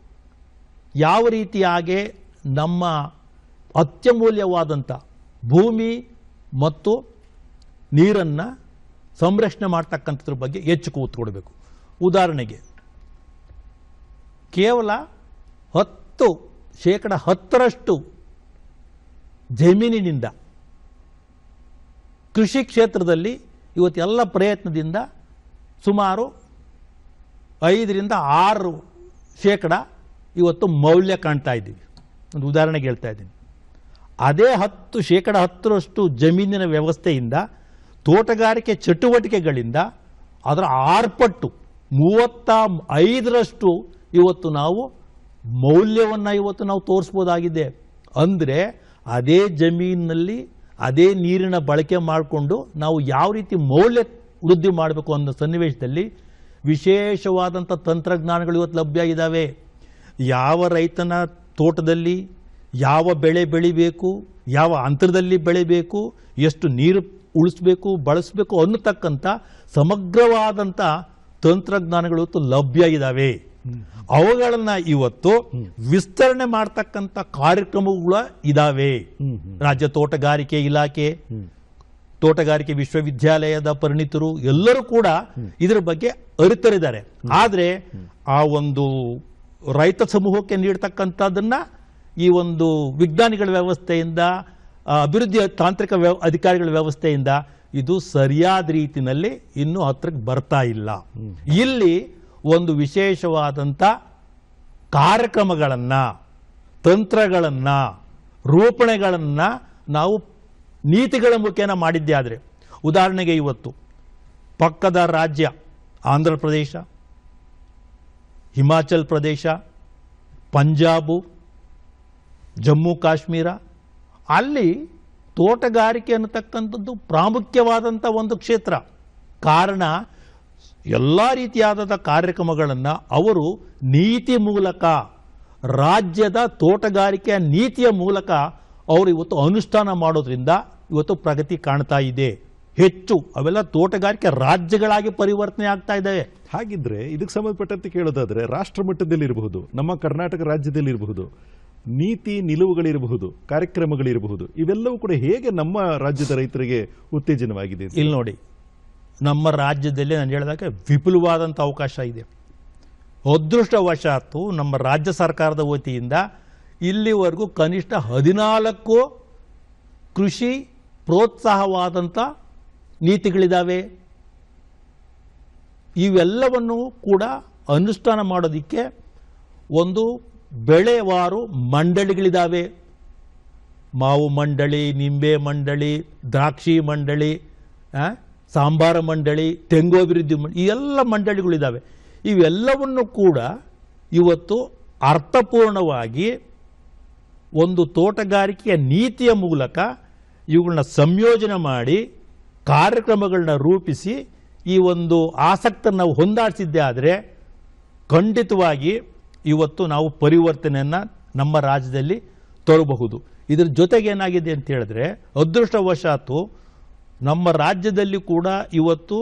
ಯಾವ ರೀತಿಯಾಗಿ ನಮ್ಮ ಅತ್ಯಮೂಲ್ಯವಾದಂಥ ಭೂಮಿ ಮತ್ತು ನೀರನ್ನು ಸಂರಕ್ಷಣೆ ಮಾಡ್ತಕ್ಕಂಥದ್ರ ಬಗ್ಗೆ ಹೆಚ್ಚು ಕೂತು ಕೊಡಬೇಕು. ಉದಾಹರಣೆಗೆ, ಕೇವಲ ಹತ್ತು, ಶೇಕಡ ಹತ್ತರಷ್ಟು ಜಮೀನಿನಿಂದ, ಕೃಷಿ ಕ್ಷೇತ್ರದಲ್ಲಿ ಇವತ್ತೆಲ್ಲ ಪ್ರಯತ್ನದಿಂದ ಸುಮಾರು ಐದರಿಂದ ಆರು ಶೇಕಡ ಇವತ್ತು ಮೌಲ್ಯ ಕಾಣ್ತಾ ಇದ್ದೀವಿ. ಒಂದು ಉದಾಹರಣೆಗೆ ಹೇಳ್ತಾ ಇದ್ದೀನಿ. ಅದೇ ಹತ್ತು, ಶೇಕಡ ಹತ್ತರಷ್ಟು ಜಮೀನಿನ ವ್ಯವಸ್ಥೆಯಿಂದ ತೋಟಗಾರಿಕೆ ಚಟುವಟಿಕೆಗಳಿಂದ ಅದರ ಆರ್ಪಟ್ಟು ಮೂವತ್ತ ಐದರಷ್ಟು ಇವತ್ತು ನಾವು ಮೌಲ್ಯವನ್ನು ಇವತ್ತು ನಾವು ತೋರಿಸ್ಬೋದಾಗಿದೆ. ಅಂದರೆ ಅದೇ ಜಮೀನಿನಲ್ಲಿ ಅದೇ ನೀರಿನ ಬಳಕೆ ಮಾಡಿಕೊಂಡು ನಾವು ಯಾವ ರೀತಿ ಮೌಲ್ಯ ವೃದ್ಧಿ ಮಾಡಬೇಕು ಅನ್ನೋ ಸನ್ನಿವೇಶದಲ್ಲಿ ವಿಶೇಷವಾದಂಥ ತಂತ್ರಜ್ಞಾನಗಳು ಇವತ್ತು ಲಭ್ಯ ಇದ್ದಾವೆ ಯಾವ ರೈತನ ತೋಟದಲ್ಲಿ ಯಾವ ಬೆಳೆ ಬೆಳಿಬೇಕು, ಯಾವ ಅಂತರದಲ್ಲಿ ಬೆಳಿಬೇಕು, ಎಷ್ಟು ನೀರು ಉಳಿಸ್ಬೇಕು, ಬಳಸಬೇಕು ಅನ್ನತಕ್ಕಂಥ ಸಮಗ್ರವಾದಂಥ ತಂತ್ರಜ್ಞಾನಗಳು ಲಭ್ಯ ಇದ್ದಾವೆ ಅವುಗಳನ್ನು ಇವತ್ತು ವಿಸ್ತರಣೆ ಮಾಡ್ತಕ್ಕಂಥ ಕಾರ್ಯಕ್ರಮಗಳು ಇದ್ದಾವೆ ರಾಜ್ಯ ತೋಟಗಾರಿಕೆ ಇಲಾಖೆ, ತೋಟಗಾರಿಕೆ ವಿಶ್ವವಿದ್ಯಾಲಯದ ಪರಿಣಿತರು ಎಲ್ಲರೂ ಕೂಡ ಇದರ ಬಗ್ಗೆ ಅರಿತರಿದ್ದಾರೆ. ಆದರೆ ಆ ಒಂದು ರೈತ ಸಮೂಹಕ್ಕೆ ನೀಡ್ತಕ್ಕಂಥದ್ದನ್ನ ಈ ಒಂದು ವಿಜ್ಞಾನಿಗಳ ವ್ಯವಸ್ಥೆಯಿಂದ ಅಭಿವೃದ್ಧಿ ತಾಂತ್ರಿಕ ವ್ಯವ ಅಧಿಕಾರಿಗಳ ವ್ಯವಸ್ಥೆಯಿಂದ ಇದು ಸರಿಯಾದ ರೀತಿಯಲ್ಲಿ ಇನ್ನೂ ಹತ್ರಕ್ಕೆ ಬರ್ತಾ ಇಲ್ಲ. ಇಲ್ಲಿ ಒಂದು ವಿಶೇಷವಾದಂಥ ಕಾರ್ಯಕ್ರಮಗಳನ್ನು, ತಂತ್ರಗಳನ್ನು, ರೂಪಣೆಗಳನ್ನು ನಾವು ನೀತಿಗಳ ಮುಖೇನ ಮಾಡಿದ್ದೇ ಆದರೆ. ಉದಾಹರಣೆಗೆ ಇವತ್ತು, ಪಕ್ಕದ ರಾಜ್ಯ, ಆಂಧ್ರ ಪ್ರದೇಶ, ಹಿಮಾಚಲ್ ಪ್ರದೇಶ, ಪಂಜಾಬು, ಜಮ್ಮು ಕಾಶ್ಮೀರ ಅಲ್ಲಿ ತೋಟಗಾರಿಕೆ ಅನ್ನತಕ್ಕಂಥದ್ದು ಪ್ರಾಮುಖ್ಯವಾದಂಥ ಒಂದು ಕ್ಷೇತ್ರ. ಕಾರಣ, ಎಲ್ಲ ರೀತಿಯಾದ ಕಾರ್ಯಕ್ರಮಗಳನ್ನು ಅವರು ನೀತಿ ಮೂಲಕ, ರಾಜ್ಯದ ತೋಟಗಾರಿಕೆಯ ನೀತಿಯ ಮೂಲಕ ಅವರು ಇವತ್ತು ಅನುಷ್ಠಾನ ಮಾಡೋದ್ರಿಂದ ಇವತ್ತು ಪ್ರಗತಿ ಕಾಣ್ತಾ ಇದೆ. ಹೆಚ್ಚು, ಅವೆಲ್ಲ ತೋಟಗಾರಿಕೆ ರಾಜ್ಯಗಳಾಗಿ ಪರಿವರ್ತನೆ ಆಗ್ತಾ ಇದ್ದಾವೆ ಹಾಗಿದ್ರೆ ಇದಕ್ಕೆ ಸಂಬಂಧಪಟ್ಟಂತೆ ಕೇಳೋದಾದ್ರೆ ರಾಷ್ಟ್ರ ಮಟ್ಟದಲ್ಲಿರಬಹುದು, ನಮ್ಮ ಕರ್ನಾಟಕ ರಾಜ್ಯದಲ್ಲಿರಬಹುದು. ನೀತಿ ನಿಲುವುಗಳಿರಬಹುದು, ಕಾರ್ಯಕ್ರಮಗಳಿರಬಹುದು, ಇವೆಲ್ಲವೂ ಕೂಡ ಹೇಗೆ ನಮ್ಮ ರಾಜ್ಯದ ರೈತರಿಗೆ ಉತ್ತೇಜನವಾಗಿದೆ? ಇಲ್ಲಿ ನೋಡಿ, ನಮ್ಮ ರಾಜ್ಯದಲ್ಲಿ ನಾನು ಹೇಳಿದಾಗ ವಿಪುಲವಾದಂಥ ಅವಕಾಶ ಇದೆ. ಅದೃಷ್ಟವಶಾತ್ತು ನಮ್ಮ ರಾಜ್ಯ ಸರ್ಕಾರದ ವತಿಯಿಂದ ಇಲ್ಲಿವರೆಗೂ ಕನಿಷ್ಠ ಹದಿನಾಲ್ಕು ಕೃಷಿ ಪ್ರೋತ್ಸಾಹವಾದಂಥ ನೀತಿಗಳಿದ್ದಾವೆ ಇವೆಲ್ಲವನ್ನು ಕೂಡ ಅನುಷ್ಠಾನ ಮಾಡೋದಕ್ಕೆ ಒಂದು ಬೆಳೆವಾರು ಮಂಡಳಿಗಳಿದ್ದಾವೆ ಮಾವು ಮಂಡಳಿ, ನಿಂಬೆ ಮಂಡಳಿ, ದ್ರಾಕ್ಷಿ ಮಂಡಳಿ ಸಾಂಬಾರ ಮಂಡಳಿ, ತೆಂಗು ಅಭಿವೃದ್ಧಿ ಮಂಡಳಿ ಈ ಎಲ್ಲ ಮಂಡಳಿಗಳಿದ್ದಾವೆ ಇವೆಲ್ಲವನ್ನು ಕೂಡ ಇವತ್ತು ಅರ್ಥಪೂರ್ಣವಾಗಿ ಒಂದು ತೋಟಗಾರಿಕೆಯ ನೀತಿಯ ಮೂಲಕ ಇವುಗಳನ್ನ ಸಂಯೋಜನೆ ಮಾಡಿ ಕಾರ್ಯಕ್ರಮಗಳನ್ನ ರೂಪಿಸಿ ಈ ಒಂದು ಆಸಕ್ತನ್ನು ನಾವು ಹೊಂದಾಡಿಸಿದ್ದೇ ಆದರೆ ಖಂಡಿತವಾಗಿ ಇವತ್ತು ನಾವು ಪರಿವರ್ತನೆಯನ್ನು ನಮ್ಮ ರಾಜ್ಯದಲ್ಲಿ ತರಬಹುದು. ಇದ್ರ ಜೊತೆಗೆ ಏನಾಗಿದೆ ಅಂತ ಹೇಳಿದ್ರೆ ಅದೃಷ್ಟವಶಾತು ನಮ್ಮ ರಾಜ್ಯದಲ್ಲಿ ಕೂಡ ಇವತ್ತು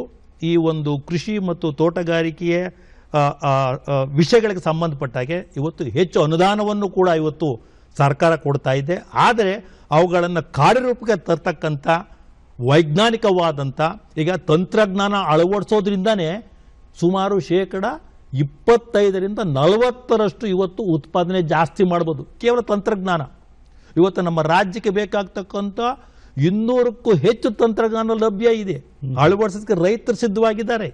ಈ ಒಂದು ಕೃಷಿ ಮತ್ತು ತೋಟಗಾರಿಕೆಯ ವಿಷಯಗಳಿಗೆ ಸಂಬಂಧಪಟ್ಟ ಹಾಗೆ ಇವತ್ತು ಹೆಚ್ಚು ಅನುದಾನವನ್ನು ಕೂಡ ಇವತ್ತು ಸರ್ಕಾರ ಕೊಡ್ತಾ ಇದೆ. ಆದರೆ ಅವುಗಳನ್ನು ಕಾರ್ಯರೂಪಕ್ಕೆ ತರ್ತಕ್ಕಂಥ ವೈಜ್ಞಾನಿಕವಾದಂಥ, ಈಗ ತಂತ್ರಜ್ಞಾನ ಅಳವಡಿಸೋದ್ರಿಂದನೇ ಸುಮಾರು ಶೇಕಡ ಇಪ್ಪತ್ತೈದರಿಂದ ನಲವತ್ತರಷ್ಟು ಇವತ್ತು ಉತ್ಪಾದನೆ ಜಾಸ್ತಿ ಮಾಡ್ಬೋದು. ಕೇವಲ ತಂತ್ರಜ್ಞಾನ. ಇವತ್ತು ನಮ್ಮ ರಾಜ್ಯಕ್ಕೆ ಬೇಕಾಗ್ತಕ್ಕಂಥ ಇನ್ನೂರಕ್ಕೂ ಹೆಚ್ಚು ತಂತ್ರಜ್ಞಾನ ಲಭ್ಯ ಇದೆ. ಅಳವಡಿಸೋದಕ್ಕೆ ರೈತರು ಸಿದ್ಧವಾಗಿದ್ದಾರೆ.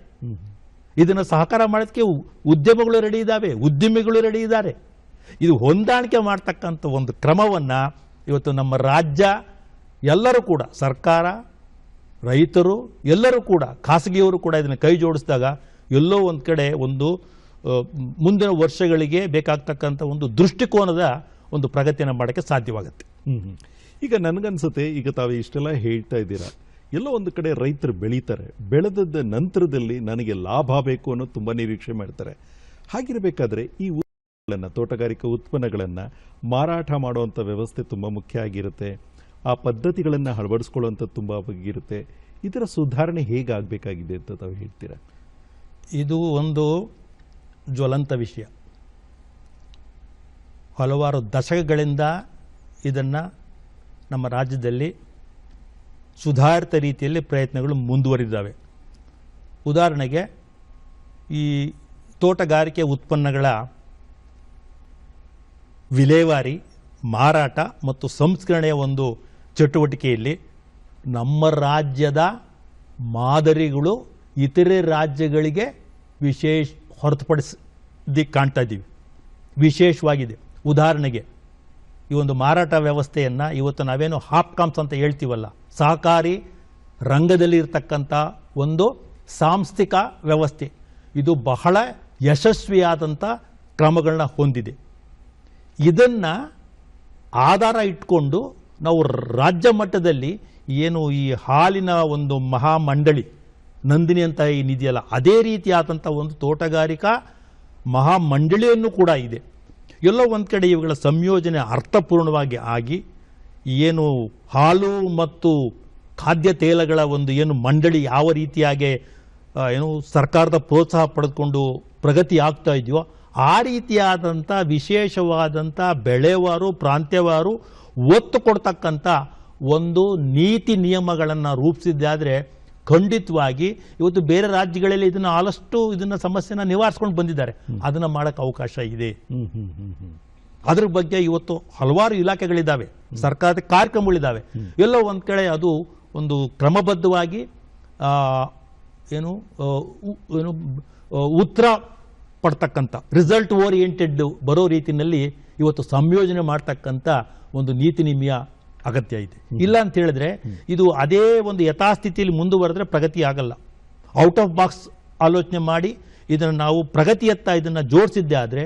ಇದನ್ನು ಸಹಕಾರ ಮಾಡೋದಕ್ಕೆ ಉದ್ಯಮಗಳು ರೆಡಿ ಇದ್ದಾವೆ ಉದ್ಯಮಿಗಳು ರೆಡಿ ಇದ್ದಾರೆ ಇದು ಹೊಂದಾಣಿಕೆ ಮಾಡ್ತಕ್ಕಂಥ ಒಂದು ಕ್ರಮವನ್ನು ಇವತ್ತು ನಮ್ಮ ರಾಜ್ಯ ಎಲ್ಲರೂ ಕೂಡ ಸರ್ಕಾರ ರೈತರು ಎಲ್ಲರೂ ಕೂಡ ಖಾಸಗಿಯವರು ಕೂಡ ಇದನ್ನು ಕೈ ಜೋಡಿಸಿದಾಗ ಎಲ್ಲೋ ಒಂದು ಕಡೆ ಒಂದು ಮುಂದಿನ ವರ್ಷಗಳಿಗೆ ಬೇಕಾಗ್ತಕ್ಕಂಥ ಒಂದು ದೃಷ್ಟಿಕೋನದ ಒಂದು ಪ್ರಗತಿಯನ್ನು ಮಾಡೋಕ್ಕೆ ಸಾಧ್ಯವಾಗುತ್ತೆ. ಈಗ ನನಗನ್ಸುತ್ತೆ, ಈಗ ತಾವು ಇಷ್ಟೆಲ್ಲ ಹೇಳ್ತಾ ಇದ್ದೀರಾ? ಎಲ್ಲೋ ಒಂದು ಕಡೆ ರೈತರು ಬೆಳೀತಾರೆ. ಬೆಳೆದದ ನಂತರದಲ್ಲಿ ನನಗೆ ಲಾಭ ಬೇಕು ಅನ್ನೋದು ತುಂಬ ನಿರೀಕ್ಷೆ ಮಾಡ್ತಾರೆ. ಹಾಗಿರಬೇಕಾದ್ರೆ ಈ ಉತ್ಪನ್ನಗಳನ್ನು, ತೋಟಗಾರಿಕಾ ಉತ್ಪನ್ನಗಳನ್ನು ಮಾರಾಟ ಮಾಡುವಂಥ ವ್ಯವಸ್ಥೆ ತುಂಬ ಮುಖ್ಯ ಆಗಿರುತ್ತೆ. ಆ ಪದ್ಧತಿಗಳನ್ನು ಅಳವಡಿಸ್ಕೊಳ್ಳುವಂಥದ್ದು ತುಂಬ ಬಗ್ಗಿರುತ್ತೆ ಇದರ ಸುಧಾರಣೆ ಹೇಗಾಗಬೇಕಾಗಿದೆ ಅಂತ ತಾವು ಹೇಳ್ತೀರಾ? ಇದು ಒಂದು ಜ್ವಲಂತ ವಿಷಯ. ಹಲವಾರು ದಶಕಗಳಿಂದ ಇದನ್ನು ನಮ್ಮ ರಾಜ್ಯದಲ್ಲಿ ಸುಧಾರಿತ ರೀತಿಯಲ್ಲಿ ಪ್ರಯತ್ನಗಳು ಮುಂದುವರಿದಾವೆ ಉದಾಹರಣೆಗೆ ಈ ತೋಟಗಾರಿಕೆ ಉತ್ಪನ್ನಗಳ ವಿಲೇವಾರಿ, ಮಾರಾಟ ಮತ್ತು ಸಂಸ್ಕರಣೆಯ ಒಂದು ಚಟುವಟಿಕೆಯಲ್ಲಿ ನಮ್ಮ ರಾಜ್ಯದ ಮಾದರಿಗಳು ಇತರೆ ರಾಜ್ಯಗಳಿಗೆ ವಿಶೇಷ ಹೊರತುಪಡಿಸಿ ಕಾಣ್ತಾ ಇದ್ದೀವಿ. ವಿಶೇಷವಾಗಿದೆ. ಉದಾಹರಣೆಗೆ, ಈ ಒಂದು ಮಾರಾಟ ವ್ಯವಸ್ಥೆಯನ್ನು ಇವತ್ತು ನಾವೇನು ಹಾಪ್ಕಾಮ್ಸ್ ಅಂತ ಹೇಳ್ತೀವಲ್ಲ, ಸಹಕಾರಿ ರಂಗದಲ್ಲಿ ಇರ್ತಕ್ಕಂಥ ಒಂದು ಸಾಂಸ್ಥಿಕ ವ್ಯವಸ್ಥೆ. ಇದು ಬಹಳ ಯಶಸ್ವಿಯಾದಂಥ ಕ್ರಮಗಳನ್ನ ಹೊಂದಿದೆ. ಇದನ್ನು ಆಧಾರ ಇಟ್ಕೊಂಡು ನಾವು ರಾಜ್ಯ ಮಟ್ಟದಲ್ಲಿ ಏನು ಈ ಹಾಲಿನ ಒಂದು ಮಹಾಮಂಡಳಿ ನಂದಿನಿ ಅಂತ ಏನಿದೆಯಲ್ಲ ಅದೇ ರೀತಿಯಾದಂಥ ಒಂದು ತೋಟಗಾರಿಕಾ ಮಹಾಮಂಡಳಿಯನ್ನು ಕೂಡ ಇದೆ. ಎಲ್ಲೋ ಒಂದು ಕಡೆ ಇವುಗಳ ಸಂಯೋಜನೆ ಅರ್ಥಪೂರ್ಣವಾಗಿ ಆಗಿ, ಏನು ಹಾಲು ಮತ್ತು ಖಾದ್ಯ ತೈಲಗಳ ಒಂದು ಏನು ಮಂಡಳಿ ಯಾವ ರೀತಿಯಾಗಿ ಏನು ಸರ್ಕಾರದ ಪ್ರೋತ್ಸಾಹ ಪಡೆದುಕೊಂಡು ಪ್ರಗತಿ ಆಗ್ತಾ ಇದೆಯೋ, ಆ ರೀತಿಯಾದಂಥ ವಿಶೇಷವಾದಂಥ ಬೆಳೆವಾರು, ಪ್ರಾಂತ್ಯವಾರು ಒತ್ತು ಕೊಡ್ತಕ್ಕಂಥ ಒಂದು ನೀತಿ ನಿಯಮಗಳನ್ನು ರೂಪಿಸಿದ್ದಾದರೆ ಖಂಡಿತವಾಗಿ ಇವತ್ತು ಬೇರೆ ರಾಜ್ಯಗಳಲ್ಲಿ ಇದನ್ನು ಆದಷ್ಟು ಇದನ್ನ ಸಮಸ್ಯೆನ ನಿವಾರಿಸ್ಕೊಂಡು ಬಂದಿದ್ದಾರೆ. ಅದನ್ನು ಮಾಡೋಕ್ಕೆ ಅವಕಾಶ ಇದೆ. ಅದ್ರ ಬಗ್ಗೆ ಇವತ್ತು ಹಲವಾರು ಇಲಾಖೆಗಳಿದ್ದಾವೆ. ಸರ್ಕಾರದ ಕಾರ್ಯಕ್ರಮಗಳಿದ್ದಾವೆ. ಎಲ್ಲೋ ಒಂದು ಕಡೆ ಅದು ಒಂದು ಕ್ರಮಬದ್ಧವಾಗಿ ಆ, ಏನು ಏನು ಉತ್ತರ ಪಡ್ತಕ್ಕಂಥ ರಿಸಲ್ಟ್ ಓರಿಯೆಂಟೆಡ್ ಬರೋ ರೀತಿಯಲ್ಲಿ ಇವತ್ತು ಸಂಯೋಜನೆ ಮಾಡ್ತಕ್ಕಂಥ ಒಂದು ನೀತಿ ನಿಯಮ ಅಗತ್ಯ ಇದೆ. ಇಲ್ಲ ಅಂತ ಹೇಳಿದ್ರೆ ಇದು ಅದೇ ಒಂದು ಯಥಾಸ್ಥಿತಿಯಲ್ಲಿ ಮುಂದುವರೆದ್ರೆ ಪ್ರಗತಿ ಆಗಲ್ಲ. ಔಟ್ ಆಫ್ ಬಾಕ್ಸ್ ಆಲೋಚನೆ ಮಾಡಿ ಇದನ್ನು ನಾವು ಪ್ರಗತಿಯತ್ತ ಇದನ್ನು ಜೋಡಿಸಿದ್ದೆ ಆದರೆ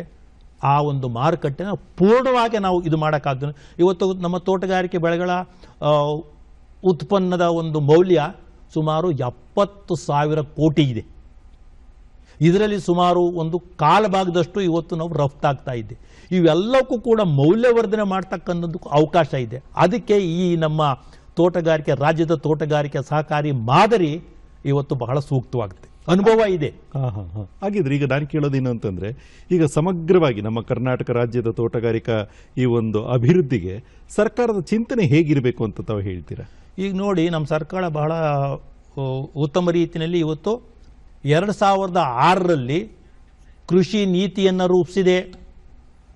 ಆ ಒಂದು ಮಾರುಕಟ್ಟೆನ ಪೂರ್ಣವಾಗಿ ನಾವು ಇದು ಮಾಡೋಕ್ಕಾಗ್ತದೆ ಇವತ್ತು ನಮ್ಮ ತೋಟಗಾರಿಕೆ ಬೆಳೆಗಳ ಉತ್ಪನ್ನದ ಒಂದು ಮೌಲ್ಯ ಸುಮಾರು ಎಪ್ಪತ್ತು ಸಾವಿರ ಕೋಟಿ ಇದೆ. ಇದರಲ್ಲಿ ಸುಮಾರು ಒಂದು ಕಾಲ ಭಾಗದಷ್ಟು ಇವತ್ತು ನಾವು ರಫ್ತಾಗ್ತಾ ಇದ್ದೆ. ಇವೆಲ್ಲಕ್ಕೂ ಕೂಡ ಮೌಲ್ಯವರ್ಧನೆ ಮಾಡ್ತಕ್ಕಂಥದ್ದು ಅವಕಾಶ ಇದೆ. ಅದಕ್ಕೆ ಈ ನಮ್ಮ ತೋಟಗಾರಿಕೆ ರಾಜ್ಯದ ತೋಟಗಾರಿಕೆ ಸಹಕಾರಿ ಮಾದರಿ ಇವತ್ತು ಬಹಳ ಸೂಕ್ತವಾಗುತ್ತೆ ಅನುಭವ ಇದೆ. ಹಾ ಹಾ ಹಾ. ಹಾಗಿದ್ರೆ ಈಗ ನಾನು ಕೇಳೋದು ಏನು ಅಂತಂದ್ರೆ ಈಗ ಸಮಗ್ರವಾಗಿ ನಮ್ಮ ಕರ್ನಾಟಕ ರಾಜ್ಯದ ತೋಟಗಾರಿಕಾ ಈ ಒಂದು ಅಭಿವೃದ್ಧಿಗೆ ಸರ್ಕಾರದ ಚಿಂತನೆ ಹೇಗಿರಬೇಕು ಅಂತ ತಾವು ಹೇಳ್ತೀರಾ? ಈಗ ನೋಡಿ ನಮ್ಮ ಸರ್ಕಾರ ಬಹಳ ಉತ್ತಮ ರೀತಿಯಲ್ಲಿ ಇವತ್ತು ಎರಡು ಸಾವಿರದ ಆರರಲ್ಲಿ ಕೃಷಿ ನೀತಿಯನ್ನು ರೂಪಿಸಿದೆ.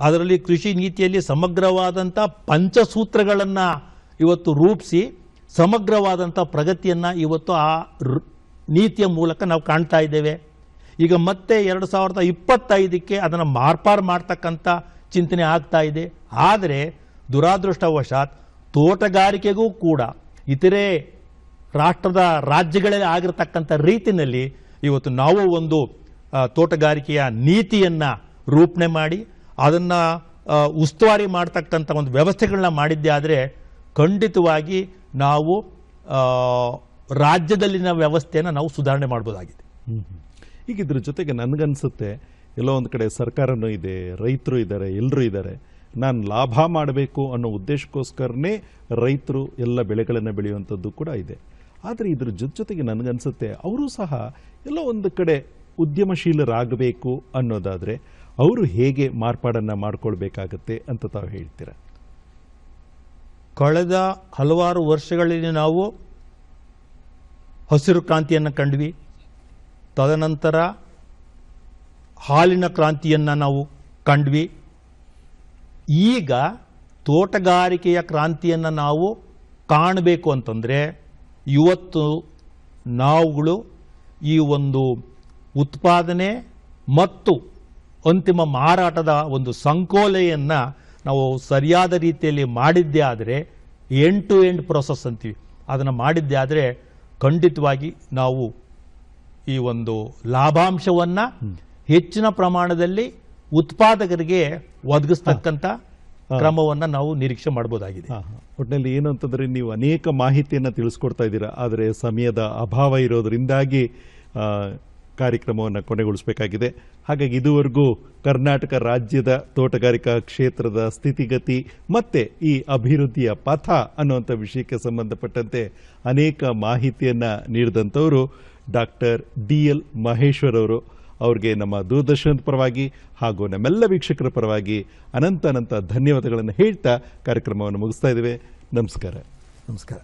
ಅದರಲ್ಲಿ ಕೃಷಿ ನೀತಿಯಲ್ಲಿ ಸಮಗ್ರವಾದಂಥ ಪಂಚಸೂತ್ರಗಳನ್ನು ಇವತ್ತು ರೂಪಿಸಿ ಸಮಗ್ರವಾದಂಥ ಪ್ರಗತಿಯನ್ನು ಇವತ್ತು ಆ ನೀತಿಯ ಮೂಲಕ ನಾವು ಕಾಣ್ತಾ ಇದ್ದೇವೆ. ಈಗ ಮತ್ತೆ ಎರಡು ಸಾವಿರದ ಇಪ್ಪತ್ತೈದಕ್ಕೆ ಅದನ್ನು ಮಾರ್ಪಾರು ಮಾಡ್ತಕ್ಕಂಥ ಚಿಂತನೆ ಆಗ್ತಾ ಇದೆ. ಆದರೆ ದುರಾದೃಷ್ಟವಶಾತ್ ತೋಟಗಾರಿಕೆಗೂ ಕೂಡ ಇತರೆ ರಾಷ್ಟ್ರದ ರಾಜ್ಯಗಳಲ್ಲಿ ಆಗಿರತಕ್ಕಂಥ ರೀತಿಯಲ್ಲಿ ಇವತ್ತು ನಾವು ಒಂದು ತೋಟಗಾರಿಕೆಯ ನೀತಿಯನ್ನು ರೂಪಣೆ ಮಾಡಿ, ಅದನ್ನು ಉಸ್ತುವಾರಿ ಮಾಡ್ತಕ್ಕಂಥ ಒಂದು ವ್ಯವಸ್ಥೆಗಳನ್ನ ಮಾಡಿದ್ದೆ ಆದರೆ ಖಂಡಿತವಾಗಿ ನಾವು ರಾಜ್ಯದಲ್ಲಿನ ವ್ಯವಸ್ಥೆಯನ್ನು ನಾವು ಸುಧಾರಣೆ ಮಾಡ್ಬೋದಾಗಿದೆ. ಈಗ ಇದ್ರ ಜೊತೆಗೆ ನನಗನ್ಸುತ್ತೆ, ಎಲ್ಲೋ ಒಂದು ಕಡೆ ಸರ್ಕಾರನೂ ಇದೆ, ರೈತರು ಇದ್ದಾರೆ ಎಲ್ಲರೂ ಇದ್ದಾರೆ ನಾನು ಲಾಭ ಮಾಡಬೇಕು ಅನ್ನೋ ಉದ್ದೇಶಕ್ಕೋಸ್ಕರನೇ ರೈತರು ಎಲ್ಲ ಬೆಳೆಗಳನ್ನು ಬೆಳೆಯುವಂಥದ್ದು ಕೂಡ ಇದೆ. ಆದರೆ ಇದ್ರ ಜೊತೆ ಜೊತೆಗೆ ನನಗನ್ಸುತ್ತೆ, ಅವರು ಸಹ ಎಲ್ಲ ಒಂದು ಕಡೆ ಉದ್ಯಮಶೀಲರಾಗಬೇಕು ಅನ್ನೋದಾದರೆ ಅವರು ಹೇಗೆ ಮಾರ್ಪಾಡನ್ನು ಮಾಡಿಕೊಳ್ಬೇಕಾಗತ್ತೆ ಅಂತ ತಾವು ಹೇಳ್ತೀರ? ಕಳೆದ ಹಲವಾರು ವರ್ಷಗಳಲ್ಲಿ ನಾವು ಹಸಿರು ಕ್ರಾಂತಿಯನ್ನು ಕಂಡ್ವಿ. ತದನಂತರ ಹಾಲಿನ ಕ್ರಾಂತಿಯನ್ನು ನಾವು ಕಂಡ್ವಿ. ಈಗ ತೋಟಗಾರಿಕೆಯ ಕ್ರಾಂತಿಯನ್ನು ನಾವು ಕಾಣಬೇಕು ಅಂತಂದರೆ ಇವತ್ತು ನಾವುಗಳು ಈ ಒಂದು ಉತ್ಪಾದನೆ ಮತ್ತು ಅಂತಿಮ ಮಾರಾಟದ ಒಂದು ಸಂಕೋಲೆಯನ್ನು ನಾವು ಸರಿಯಾದ ರೀತಿಯಲ್ಲಿ ಮಾಡಿದ್ದೇ ಆದರೆ ಎಂಡ್ ಟು ಎಂಡ್ ಪ್ರೊಸೆಸ್ ಅಂತೀವಿ. ಅದನ್ನು ಮಾಡಿದ್ದೇ ಆದರೆ ಖಂಡಿತವಾಗಿ ನಾವು ಈ ಒಂದು ಲಾಭಾಂಶವನ್ನು ಹೆಚ್ಚಿನ ಪ್ರಮಾಣದಲ್ಲಿ ಉತ್ಪಾದಕರಿಗೆ ಒದಗಿಸ್ತಕ್ಕಂಥ ಕ್ರಮವನ್ನು ನಾವು ನಿರೀಕ್ಷೆ ಹಾ. ಒಟ್ಟಿನಲ್ಲಿ ಏನು ಅಂತಂದ್ರೆ ನೀವು ಅನೇಕ ಮಾಹಿತಿಯನ್ನು ತಿಳಿಸ್ಕೊಡ್ತಾ ಇದ್ದೀರಾ ಆದರೆ ಸಮಯದ ಅಭಾವ ಇರೋದರಿಂದಾಗಿ ಕಾರ್ಯಕ್ರಮವನ್ನು ಕೊನೆಗೊಳಿಸಬೇಕಾಗಿದೆ. ಹಾಗಾಗಿ ಇದುವರೆಗೂ ಕರ್ನಾಟಕ ರಾಜ್ಯದ ತೋಟಗಾರಿಕಾ ಕ್ಷೇತ್ರದ ಸ್ಥಿತಿಗತಿ ಮತ್ತೆ ಈ ಅಭಿವೃದ್ಧಿಯ ಪಥ ಅನ್ನುವಂಥ ವಿಷಯಕ್ಕೆ ಸಂಬಂಧಪಟ್ಟಂತೆ ಅನೇಕ ಮಾಹಿತಿಯನ್ನು ನೀಡಿದಂಥವರು ಡಾಕ್ಟರ್ ಡಿ ಎಲ್ ಮಹೇಶ್ವರ್ ಅವರು. ಅವ್ರಿಗೆ ನಮ್ಮ ದೂರದರ್ಶನದ ಪರವಾಗಿ ಹಾಗೂ ನಮ್ಮೆಲ್ಲ ವೀಕ್ಷಕರ ಪರವಾಗಿ ಅನಂತ ಅನಂತ ಧನ್ಯವಾದಗಳನ್ನು ಹೇಳ್ತಾ ಕಾರ್ಯಕ್ರಮವನ್ನು ಮುಗಿಸ್ತಾ ಇದ್ದೇವೆ. ನಮಸ್ಕಾರ. ನಮಸ್ಕಾರ.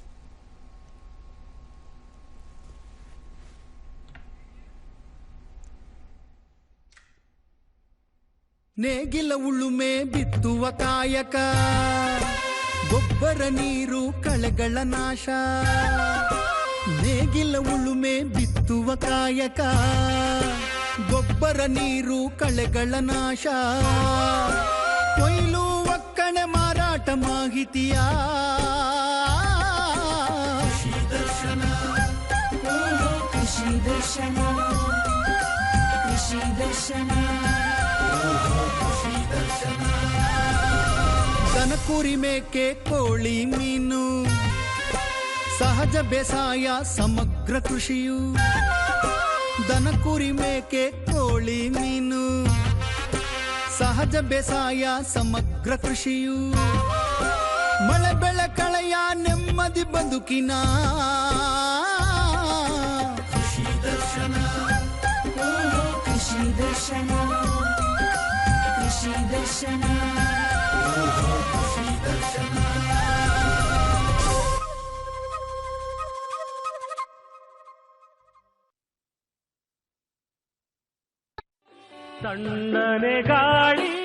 ನೇಗಿಲ ಉಳುಮೆ ಬಿತ್ತುವ ಕಾಯಕ ಗೊಬ್ಬರ ನೀರು ಕಳೆಗಳ ನಾಶ. ನೇಗಿಲ ಉಳುಮೆ ಬಿತ್ತುವ ಕಾಯಕ ಗೊಬ್ಬರ ನೀರು ಕಳೆಗಳ ನಾಶ. ಕೊಯ್ಲು ಒಕ್ಕಣೆ ಮಾರಾಟ ಮಾಹಿತಿಯ. ಕೃಷಿ ದರ್ಶನ. ಕೃಷಿ ದರ್ಶನ. ದನ ಕುರಿ ಮೇಕೆ, ಕೋಳಿ, ಮೀನು. ಸಹಜ ಬೇಸಾಯ, ಸಮಗ್ರ ಕೃಷಿಯು. ದನ ಕುರಿ ಮೇಕೆ ಕೋಳಿ ಮೀನು. ಸಹಜ ಬೇಸಾಯ ಸಮಗ್ರ ಕೃಷಿಯು. ಮಳೆ ಬೆಳೆ ಕಳೆಯ ನೆಮ್ಮದಿ ಬದುಕಿನ. ಕೃಷಿ ದರ್ಶನ. ತಣ್ಣನೆ ಗಾಳಿ.